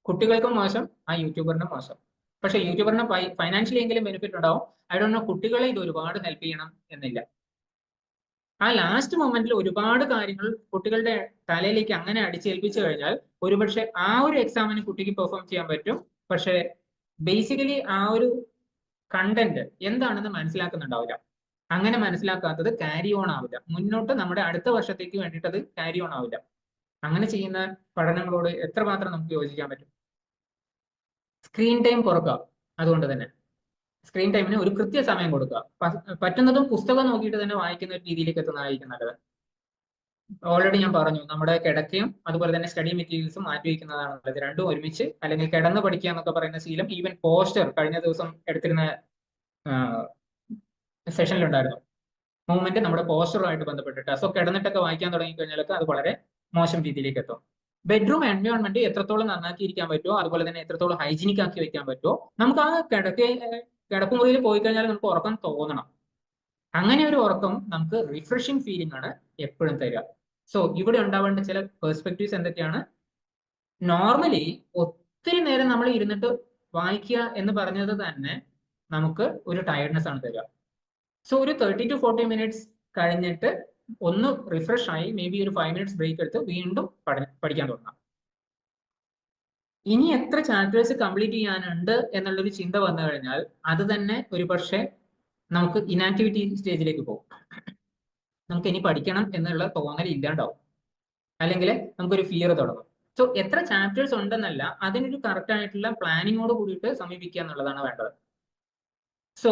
കുട്ടികൾക്കും മോശം ആ യൂട്യൂബറിനും മോശം. പക്ഷെ യൂട്യൂബറിന് ഫൈനാൻഷ്യലി എങ്കിലും ബെനിഫിറ്റ് ഉണ്ടാവും. ഐ ഡോണ്ട് നോ കുട്ടികളെ ഇത് ഒരുപാട് ഹെൽപ്പ് ചെയ്യണം എന്നില്ല. ആ ലാസ്റ്റ് മൊമെന്റിൽ ഒരുപാട് കാര്യങ്ങൾ കുട്ടികളുടെ തലയിലേക്ക് അങ്ങനെ അടിച്ചേൽപ്പിച്ചു കഴിഞ്ഞാൽ ഒരുപക്ഷെ ആ ഒരു എക്സാമിന് കുട്ടിക്ക് പെർഫോം ചെയ്യാൻ പറ്റും. പക്ഷെ ബേസിക്കലി ആ ഒരു കണ്ടന്റ് എന്താണെന്ന് മനസ്സിലാക്കുന്നുണ്ടാവില്ല. അങ്ങനെ മനസ്സിലാക്കാത്തത് ക്യാരി ഓൺ ആവില്ല. മുന്നോട്ട് നമ്മുടെ അടുത്ത വർഷത്തേക്ക് വേണ്ടിയിട്ട് അത് ക്യാരി ഓൺ ആവില്ല. അങ്ങനെ ചെയ്യുന്ന പഠനങ്ങളോട് എത്രമാത്രം നമുക്ക് യോജിക്കാൻ പറ്റും? സ്ക്രീൻ ടൈം കുറക്കുക. അതുകൊണ്ട് തന്നെ. സ്ക്രീൻ ടൈമിന് ഒരു കൃത്യ സമയം കൊടുക്കുക പറ്റുന്നതും പുസ്തകം നോക്കിയിട്ട് തന്നെ വായിക്കുന്ന ഒരു രീതിയിലേക്ക് എത്തുന്നതായിരിക്കും നല്ലത്. ഓൾറെഡി ഞാൻ പറഞ്ഞു നമ്മുടെ കിടക്കയും അതുപോലെ തന്നെ സ്റ്റഡി മെറ്റീരിയൽസും മാറ്റി വയ്ക്കുന്നതാണ് നല്ലത്. രണ്ടും ഒരുമിച്ച് അല്ലെങ്കിൽ കിടന്ന് പഠിക്കുക എന്നൊക്കെ പറയുന്ന ശീലം ഈവൻ പോസ്റ്റർ കഴിഞ്ഞ ദിവസം എടുത്തിരുന്ന സെഷനിലുണ്ടായിരുന്നു മൂവ്മെന്റ് നമ്മുടെ പോസ്റ്ററുമായിട്ട് ബന്ധപ്പെട്ടിട്ട്. സോ കിടന്നിട്ടൊക്കെ വായിക്കാൻ തുടങ്ങി കഴിഞ്ഞാലൊക്കെ അത് വളരെ മോശം രീതിയിലേക്ക് എത്തും. ബെഡ്റൂം എൻവയോൺമെന്റ് എത്രത്തോളം നന്നാക്കിയിരിക്കാൻ പറ്റുമോ അതുപോലെ തന്നെ എത്രത്തോളം ഹൈജീനിക് ആക്കി വെക്കാൻ പറ്റുമോ നമുക്ക് ആ കിടക്ക കിടപ്പുമുറിയിൽ പോയി കഴിഞ്ഞാൽ നമുക്ക് ഉറക്കം തോന്നണം. അങ്ങനെ ഒരു ഉറക്കം നമുക്ക് റിഫ്രഷിങ് ഫീലിംഗ് ആണ് എപ്പോഴും തരിക. സോ ഇവിടെ ഉണ്ടാവേണ്ട ചില പെർസ്പെക്റ്റീവ്സ് എന്തൊക്കെയാണ്? നോർമലി ഒത്തിരി നേരം നമ്മൾ ഇരുന്നിട്ട് വായിക്കുക എന്ന് പറഞ്ഞത് തന്നെ നമുക്ക് ഒരു ടയർഡ്നെസ് ആണ് തരിക. സോ ഒരു തേർട്ടി ടു ഫോർട്ടി മിനിറ്റ്സ് കഴിഞ്ഞിട്ട് ഒന്ന് റിഫ്രഷ് ആയി മേ ബി ഒരു ഫൈവ് മിനിറ്റ്സ് ബ്രേക്ക് എടുത്ത് വീണ്ടും പഠിക്കാൻ തുടങ്ങാം. ഇനി എത്ര ചാപ്റ്റേഴ്സ് കംപ്ലീറ്റ് ചെയ്യാനുണ്ട് എന്നുള്ളൊരു ചിന്ത വന്നു കഴിഞ്ഞാൽ അത് തന്നെ ഒരു പക്ഷേ നമുക്ക് ഇനാക്ടിവിറ്റി സ്റ്റേജിലേക്ക് പോകും. നമുക്ക് ഇനി പഠിക്കണം എന്നുള്ള തോന്നൽ ഇല്ലാണ്ടാവും. അല്ലെങ്കിൽ നമുക്കൊരു ഫിയർ തുടങ്ങും. സോ എത്ര ചാപ്റ്റേഴ്സ് ഉണ്ടെന്നല്ല അതിനൊരു കറക്റ്റ് ആയിട്ടുള്ള പ്ലാനിങ്ങോട് കൂടിയിട്ട് സമീപിക്കുക എന്നുള്ളതാണ് വേണ്ടത്. സോ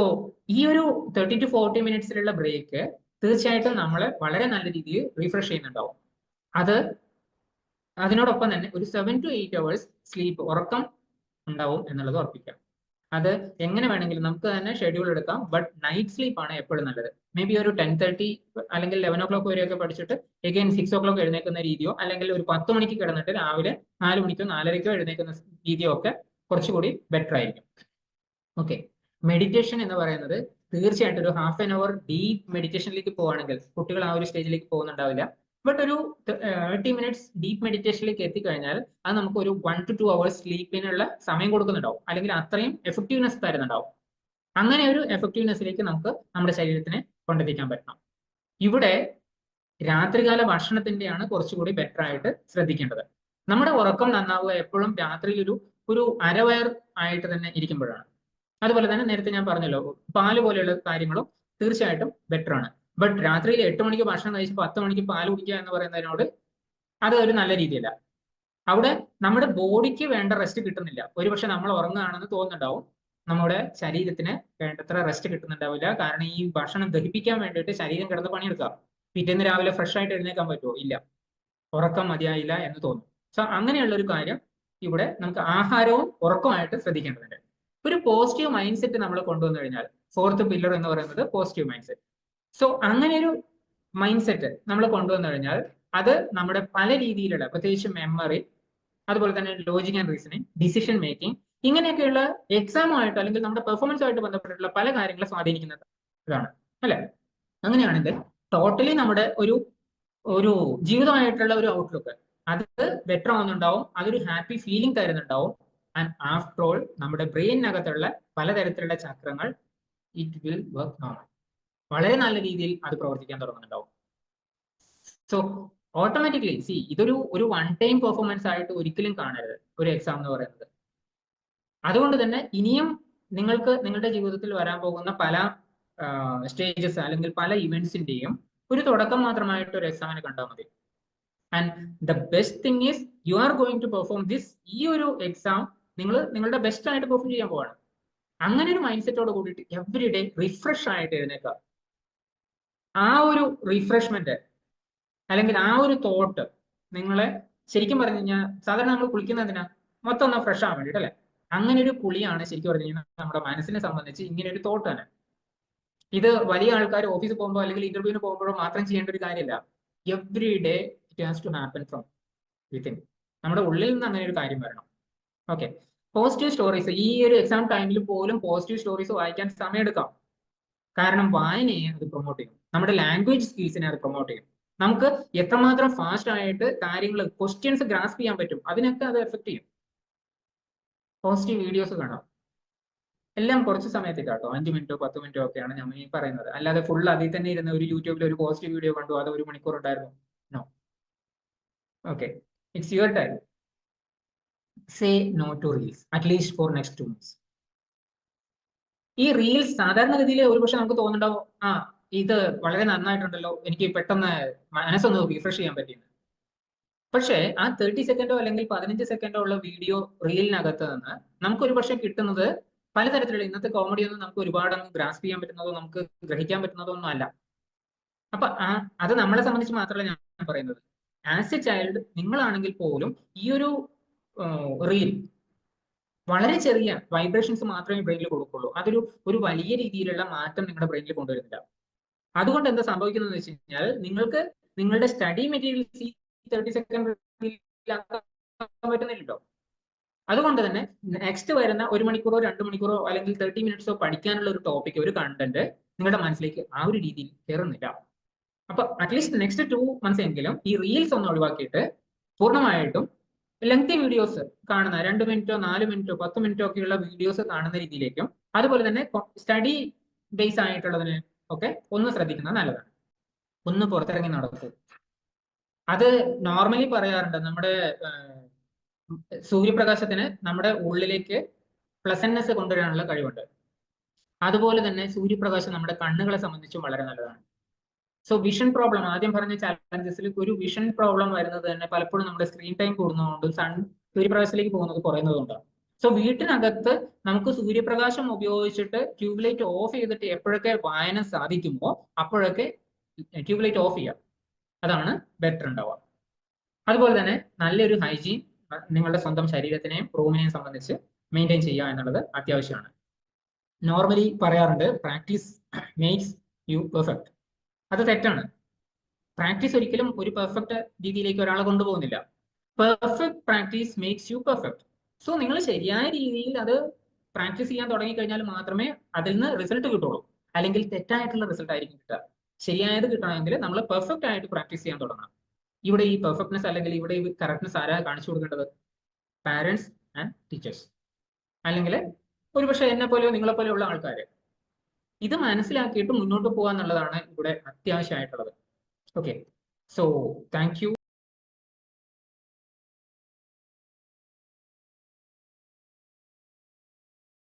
ഈ ഒരു തേർട്ടി ടു ഫോർട്ടി മിനിറ്റ്സിലുള്ള ബ്രേക്ക് തീർച്ചയായിട്ടും നമ്മൾ വളരെ നല്ല രീതിയിൽ റീഫ്രഷ് ചെയ്യുന്നുണ്ടാവും. അത് അതിനോടൊപ്പം തന്നെ ഒരു seven to eight hours sleep ഉറക്കം ഉണ്ടാവും എന്നുള്ളത് ഉറപ്പിക്കാം. അത് എങ്ങനെ വേണമെങ്കിലും നമുക്ക് തന്നെ ഷെഡ്യൂൾ എടുക്കാം ബട്ട് നൈറ്റ് സ്ലീപ്പ് ആണ് എപ്പോഴും നല്ലത്. മേ ബി ഒരു ടെൻ തേർട്ടി അല്ലെങ്കിൽ ലെവൻ ഓ ക്ലോക്ക് വരെയൊക്കെ പഠിച്ചിട്ട് എഗെയിൻ സിക്സ് ഓ ക്ലോക്ക് എഴുന്നേക്കുന്ന രീതിയോ അല്ലെങ്കിൽ ഒരു പത്ത് മണിക്ക് കിടന്നിട്ട് രാവിലെ നാല് മണിക്കോ നാലരയ്ക്കോ എഴുന്നേക്കുന്ന രീതിയോ ഒക്കെ കുറച്ചുകൂടി ബെറ്റർ ആയിരിക്കും. ഓക്കെ മെഡിറ്റേഷൻ എന്ന് പറയുന്നത് തീർച്ചയായിട്ടും ഒരു ഹാഫ് ആൻ അവർ ഡീപ്പ് മെഡിറ്റേഷനിലേക്ക് പോവുകയാണെങ്കിൽ കുട്ടികൾ ആ ഒരു സ്റ്റേജിലേക്ക് പോകുന്നുണ്ടാവില്ല. ബട്ട് ഒരു തേർട്ടി മിനിറ്റ്സ് ഡീപ്പ് മെഡിറ്റേഷനിലേക്ക് എത്തിക്കഴിഞ്ഞാൽ അത് നമുക്ക് ഒരു വൺ ടു ടു അവേഴ്സ് സ്ലീപ്പിനുള്ള സമയം കൊടുക്കുന്നുണ്ടാവും. അല്ലെങ്കിൽ അത്രയും എഫക്റ്റീവ്നെസ് തരുന്നുണ്ടാവും. അങ്ങനെ ഒരു എഫക്റ്റീവ്നെസ്സിലേക്ക് നമുക്ക് നമ്മുടെ ശരീരത്തിനെ കൊണ്ടെത്തിക്കാൻ പറ്റണം. ഇവിടെ രാത്രികാല ഭക്ഷണത്തിന്റെയാണ് കുറച്ചുകൂടി ബെറ്റർ ആയിട്ട് ശ്രദ്ധിക്കേണ്ടത്. നമ്മുടെ ഉറക്കം നന്നാവുക എപ്പോഴും രാത്രിയിൽ ഒരു ഒരു അരവയർ ആയിട്ട് തന്നെ ഇരിക്കുമ്പോഴാണ്. അതുപോലെ തന്നെ നേരത്തെ ഞാൻ പറഞ്ഞല്ലോ പാൽ പോലെയുള്ള കാര്യങ്ങളും തീർച്ചയായിട്ടും ബെറ്റർ ആണ്. ബട്ട് രാത്രിയിൽ എട്ട് മണിക്ക് ഭക്ഷണം കഴിച്ച് പത്ത് മണിക്ക് പാൽ കുടിക്കുക എന്ന് പറയുന്നതിനോട് അത് ഒരു നല്ല രീതിയല്ല. അവിടെ നമ്മുടെ ബോഡിക്ക് വേണ്ട റെസ്റ്റ് കിട്ടുന്നില്ല. ഒരുപക്ഷെ നമ്മൾ ഉറങ്ങുകയാണെന്ന് തോന്നുന്നുണ്ടാവും. നമ്മുടെ ശരീരത്തിന് വേണ്ടത്ര റെസ്റ്റ് കിട്ടുന്നുണ്ടാവില്ല. കാരണം ഈ ഭക്ഷണം ദഹിപ്പിക്കാൻ വേണ്ടിയിട്ട് ശരീരം കിടന്ന് പണിയെടുക്കുക. പിറ്റേന്ന് രാവിലെ ഫ്രഷ് ആയിട്ട് എഴുന്നേക്കാൻ പറ്റുമോ? ഇല്ല. ഉറക്കം മതിയായില്ല എന്ന് തോന്നും. സോ അങ്ങനെയുള്ള ഒരു കാര്യം ഇവിടെ നമുക്ക് ആഹാരവും ഉറക്കമായിട്ട് ശ്രദ്ധിക്കേണ്ടതുണ്ട്. ഒരു പോസിറ്റീവ് മൈൻഡ് സെറ്റ് നമ്മൾ കൊണ്ടുവന്നു കഴിഞ്ഞാൽ ഫോർത്ത് പില്ലർ എന്ന് പറയുന്നത് പോസിറ്റീവ് മൈൻഡ് സെറ്റ് സോ അങ്ങനെ ഒരു മൈൻഡ് സെറ്റ് നമ്മൾ കൊണ്ടുവന്നു കഴിഞ്ഞാൽ അത് നമ്മുടെ പല രീതിയിലുള്ള പ്രത്യേകിച്ച് മെമ്മറി അതുപോലെ തന്നെ logic and reasoning decision making ഇങ്ങനെയൊക്കെയുള്ള എക്സാമുമായിട്ട് അല്ലെങ്കിൽ നമ്മുടെ പെർഫോമൻസ് ആയിട്ട് ബന്ധപ്പെട്ടിട്ടുള്ള പല കാര്യങ്ങളെ സ്വാധീനിക്കുന്നത് ഇതാണ്. അല്ലെ? അങ്ങനെയാണെങ്കിൽ ടോട്ടലി നമ്മുടെ ഒരു ഒരു ജീവിതമായിട്ടുള്ള ഒരു ഔട്ട്ലുക്ക് അത് ബെറ്റർ ആവുന്നുണ്ടാവും അതൊരു ഹാപ്പി ഫീലിംഗ് തരുന്നുണ്ടാവും. ആൻഡ് ആഫ്റ്റർ ഓൾ നമ്മുടെ ബ്രെയിനകത്തുള്ള പലതരത്തിലുള്ള ചക്രങ്ങൾ ഇറ്റ് വിൽ വർക്ക് നോർമൽ വളരെ നല്ല രീതിയിൽ അത് പ്രവർത്തിക്കാൻ തുടങ്ങുന്നുണ്ടാവും. സോ ഓട്ടോമാറ്റിക്കലി സി ഇതൊരു ഒരു വൺ ടൈം പെർഫോമൻസ് ആയിട്ട് ഒരിക്കലും കാണരുത് ഒരു എക്സാം എന്ന് പറയുന്നത്. അതുകൊണ്ട് തന്നെ ഇനിയും നിങ്ങൾക്ക് നിങ്ങളുടെ ജീവിതത്തിൽ വരാൻ പോകുന്ന പല സ്റ്റേജസ് അല്ലെങ്കിൽ പല ഇവന്റ്സിന്റെയും ഒരു തുടക്കം മാത്രമായിട്ട് ഒരു എക്സാമിന് കണ്ടാൽ മതി. And the best thing is you are going to perform this ഈ ഒരു എക്സാം നിങ്ങൾ നിങ്ങളുടെ ബെസ്റ്റ് ആയിട്ട് പെർഫോം ചെയ്യാൻ പോവാണ്. അങ്ങനെ ഒരു മൈൻഡ് സെറ്റോട് കൂടിയിട്ട് എവറി ഡേ റിഫ്രഷ് ആയിട്ട് എഴുന്നേക്കുക ആ ഒരു റിഫ്രഷ്മെന്റ് അല്ലെങ്കിൽ ആ ഒരു തോട്ട് നിങ്ങളെ ശരിക്കും പറഞ്ഞു കഴിഞ്ഞാൽ സാധാരണ നമ്മൾ കുളിക്കുന്നതിനാ മൊത്തം ഒന്ന് ഫ്രഷ് ആവാൻ വേണ്ടിയിട്ട് അല്ലെ അങ്ങനെ ഒരു കുളിയാണ് ശരിക്കും പറഞ്ഞു കഴിഞ്ഞാൽ നമ്മുടെ മനസ്സിനെ സംബന്ധിച്ച് ഇങ്ങനെ ഒരു തോട്ട് തന്നെ. ഇത് വലിയ ആൾക്കാർ ഓഫീസിൽ പോകുമ്പോൾ അല്ലെങ്കിൽ ഇന്റർവ്യൂവിന് പോകുമ്പോഴോ മാത്രം ചെയ്യേണ്ട ഒരു കാര്യമില്ല. Every day it has to happen from within നമ്മുടെ ഉള്ളിൽ നിന്ന് അങ്ങനെ ഒരു കാര്യം വരണം. ഓക്കെ പോസിറ്റീവ് സ്റ്റോറീസ് ഈ ഒരു എക്സാം ടൈമിൽ പോലും പോസിറ്റീവ് സ്റ്റോറീസ് വായിക്കാൻ സമയമെടുക്കാം. കാരണം വായനയെ അത് പ്രൊമോട്ട് ചെയ്യും. നമ്മുടെ ലാംഗ്വേജ് സ്കിൽസിനെ അത് പ്രൊമോട്ട് ചെയ്യും. നമുക്ക് എത്രമാത്രം ഫാസ്റ്റ് ആയിട്ട് കാര്യങ്ങൾ ക്വസ്റ്റ്യൻസ് ഗ്രാസ്പ് ചെയ്യാൻ പറ്റും അതിനൊക്കെ അത് എഫക്ട് ചെയ്യും. പോസിറ്റീവ് വീഡിയോസ് കാണാം. എല്ലാം കുറച്ച് സമയത്തേക്ക് കേട്ടോ അഞ്ച് മിനിറ്റോ പത്ത് മിനിറ്റോ ഒക്കെയാണ് ഞാൻ ഈ പറയുന്നത്. അല്ലാതെ ഫുൾ അതിൽ തന്നെ ഇരുന്ന ഒരു യൂട്യൂബിൽ ഒരു പോസിറ്റീവ് വീഡിയോ കണ്ടു അത് ഒരു മണിക്കൂർ ഉണ്ടായിരുന്നു. No okay it's your time say no to reels at least for next two months ഈ റീൽസ് സാധാരണഗതിയിൽ ഒരുപക്ഷെ നമുക്ക് തോന്നുന്നുണ്ടാവും ആ ഇത് വളരെ നന്നായിട്ടുണ്ടല്ലോ എനിക്ക് പെട്ടെന്ന് മനസ്സൊന്ന് റീഫ്രഷ് ചെയ്യാൻ പറ്റിയെന്ന്. പക്ഷേ ആ തേർട്ടി സെക്കൻഡോ അല്ലെങ്കിൽ പതിനഞ്ച് സെക്കൻഡോ ഉള്ള വീഡിയോ റീലിനകത്ത് നിന്ന് നമുക്ക് ഒരു പക്ഷേ കിട്ടുന്നത് പലതരത്തിലുള്ള ഇന്നത്തെ കോമഡി ഒന്നും നമുക്ക് ഒരുപാട് അങ്ങ് ഗ്രാസ്പ് ചെയ്യാൻ പറ്റുന്നതോ നമുക്ക് ഗ്രഹിക്കാൻ പറ്റുന്നതോ ഒന്നും അല്ല. അപ്പൊ അത് നമ്മളെ സംബന്ധിച്ച് മാത്രമല്ല ഞാൻ പറയുന്നത്. ആസ് എ ചൈൽഡ് നിങ്ങളാണെങ്കിൽ പോലും ഈ ഒരു റീൽ വളരെ ചെറിയ വൈബ്രേഷൻസ് മാത്രമേ ബ്രെയിനിൽ കൊടുക്കുള്ളൂ. അതൊരു ഒരു വലിയ രീതിയിലുള്ള മാറ്റം നിങ്ങളുടെ ബ്രെയിനിൽ കൊണ്ടുവരുന്നില്ല. അതുകൊണ്ട് എന്താ സംഭവിക്കുന്നത് വെച്ച് കഴിഞ്ഞാൽ നിങ്ങൾക്ക് നിങ്ങളുടെ സ്റ്റഡി മെറ്റീരിയൽസ് ഈ തേർട്ടി സെക്കൻഡ് പറ്റുന്നില്ലല്ലോ. അതുകൊണ്ട് തന്നെ നെക്സ്റ്റ് വരുന്ന ഒരു മണിക്കൂറോ രണ്ട് മണിക്കൂറോ അല്ലെങ്കിൽ തേർട്ടി മിനിറ്റ്സോ പഠിക്കാനുള്ള ഒരു ടോപ്പിക് ഒരു കണ്ടന്റ് നിങ്ങളുടെ മനസ്സിലേക്ക് ആ ഒരു രീതിയിൽ കയറുന്നില്ല അപ്പൊ അറ്റ്ലീസ്റ്റ് നെക്സ്റ്റ് ടു മന്ത്സ് എങ്കിലും ഈ റീൽസ് ഒന്ന് ഒഴിവാക്കിയിട്ട് പൂർണമായിട്ടും ലെങ്തി വീഡിയോസ് കാണുന്ന രണ്ട് മിനിറ്റോ നാല് മിനിറ്റോ പത്ത് മിനിറ്റോ ഒക്കെയുള്ള വീഡിയോസ് കാണുന്ന രീതിയിലേക്കും. അതുപോലെ തന്നെ സ്റ്റഡി ബേസ് ആയിട്ടുള്ളതിന് ഒക്കെ ഒന്ന് ശ്രദ്ധിക്കുന്നത് നല്ലതാണ്. ഒന്ന് പുറത്തിറങ്ങി നടക്കും. അത് നോർമലി പറയാറുണ്ട് നമ്മുടെ സൂര്യപ്രകാശത്തിന് നമ്മുടെ ഉള്ളിലേക്ക് പ്ലസൻനെസ് കൊണ്ടുവരാനുള്ള കഴിവുണ്ട്. അതുപോലെ തന്നെ സൂര്യപ്രകാശം നമ്മുടെ കണ്ണുകളെ സംബന്ധിച്ചും വളരെ നല്ലതാണ്. സോ വിഷൻ പ്രോബ്ലം ആദ്യം പറഞ്ഞ ചാലഞ്ചസിൽ ഒരു വിഷൻ പ്രോബ്ലം വരുന്നത് തന്നെ പലപ്പോഴും നമ്മുടെ സ്ക്രീൻ ടൈം കൂടുന്നതുകൊണ്ട് സൺ സൂര്യപ്രകാശത്തിലേക്ക് പോകുന്നത് കുറയുന്നതുകൊണ്ടാണ്. സോ വീട്ടിനകത്ത് നമുക്ക് സൂര്യപ്രകാശം ഉപയോഗിച്ചിട്ട് ട്യൂബ് ലൈറ്റ് ഓഫ് ചെയ്തിട്ട് എപ്പോഴൊക്കെ വായന സാധിക്കുമോ അപ്പോഴൊക്കെ ട്യൂബ് ലൈറ്റ് ഓഫ് ചെയ്യാം. അതാണ് ബെറ്റർ ഉണ്ടാവുക. അതുപോലെ തന്നെ നല്ലൊരു ഹൈജീൻ നിങ്ങളുടെ സ്വന്തം ശരീരത്തിനെയും റൂമിനെയും സംബന്ധിച്ച് മെയിന്റെയിൻ ചെയ്യുക എന്നുള്ളത് അത്യാവശ്യമാണ്. നോർമലി പറയാറുണ്ട് പ്രാക്ടീസ് മേക്സ് യു പെർഫെക്റ്റ് അത് തെറ്റാണ്. പ്രാക്ടീസ് ഒരിക്കലും ഒരു പെർഫെക്റ്റ് രീതിയിലേക്ക് ഒരാളെ കൊണ്ടുപോകുന്നില്ല. Perfect practice makes you perfect so നിങ്ങൾ ശരിയായ രീതിയിൽ അത് പ്രാക്ടീസ് ചെയ്യാൻ തുടങ്ങി കഴിഞ്ഞാൽ മാത്രമേ അതിൽ നിന്ന് റിസൾട്ട് കിട്ടുള്ളൂ. അല്ലെങ്കിൽ തെറ്റായിട്ടുള്ള റിസൾട്ട് ആയിരിക്കും കിട്ടുക. ശരിയായത് കിട്ടണമെങ്കിൽ നമ്മൾ പെർഫെക്റ്റ് ആയിട്ട് പ്രാക്ടീസ് ചെയ്യാൻ തുടങ്ങണം. ഇവിടെ ഈ പെർഫെക്റ്റ്നെസ് അല്ലെങ്കിൽ ഇവിടെ ഈ കറക്റ്റ്നെസ് ആരാ കാണിച്ചു കൊടുക്കേണ്ടത്? പാരൻസ് ആൻഡ് ടീച്ചേഴ്സ് അല്ലെങ്കിൽ ഒരുപക്ഷെ എന്നെ പോലെയോ നിങ്ങളെ പോലെയുള്ള ആൾക്കാർ ഇത് മനസ്സിലാക്കിയിട്ട് മുന്നോട്ട് പോകുക എന്നുള്ളതാണ് ഇവിടെ അത്യാവശ്യമായിട്ടുള്ളത്. Okay so thank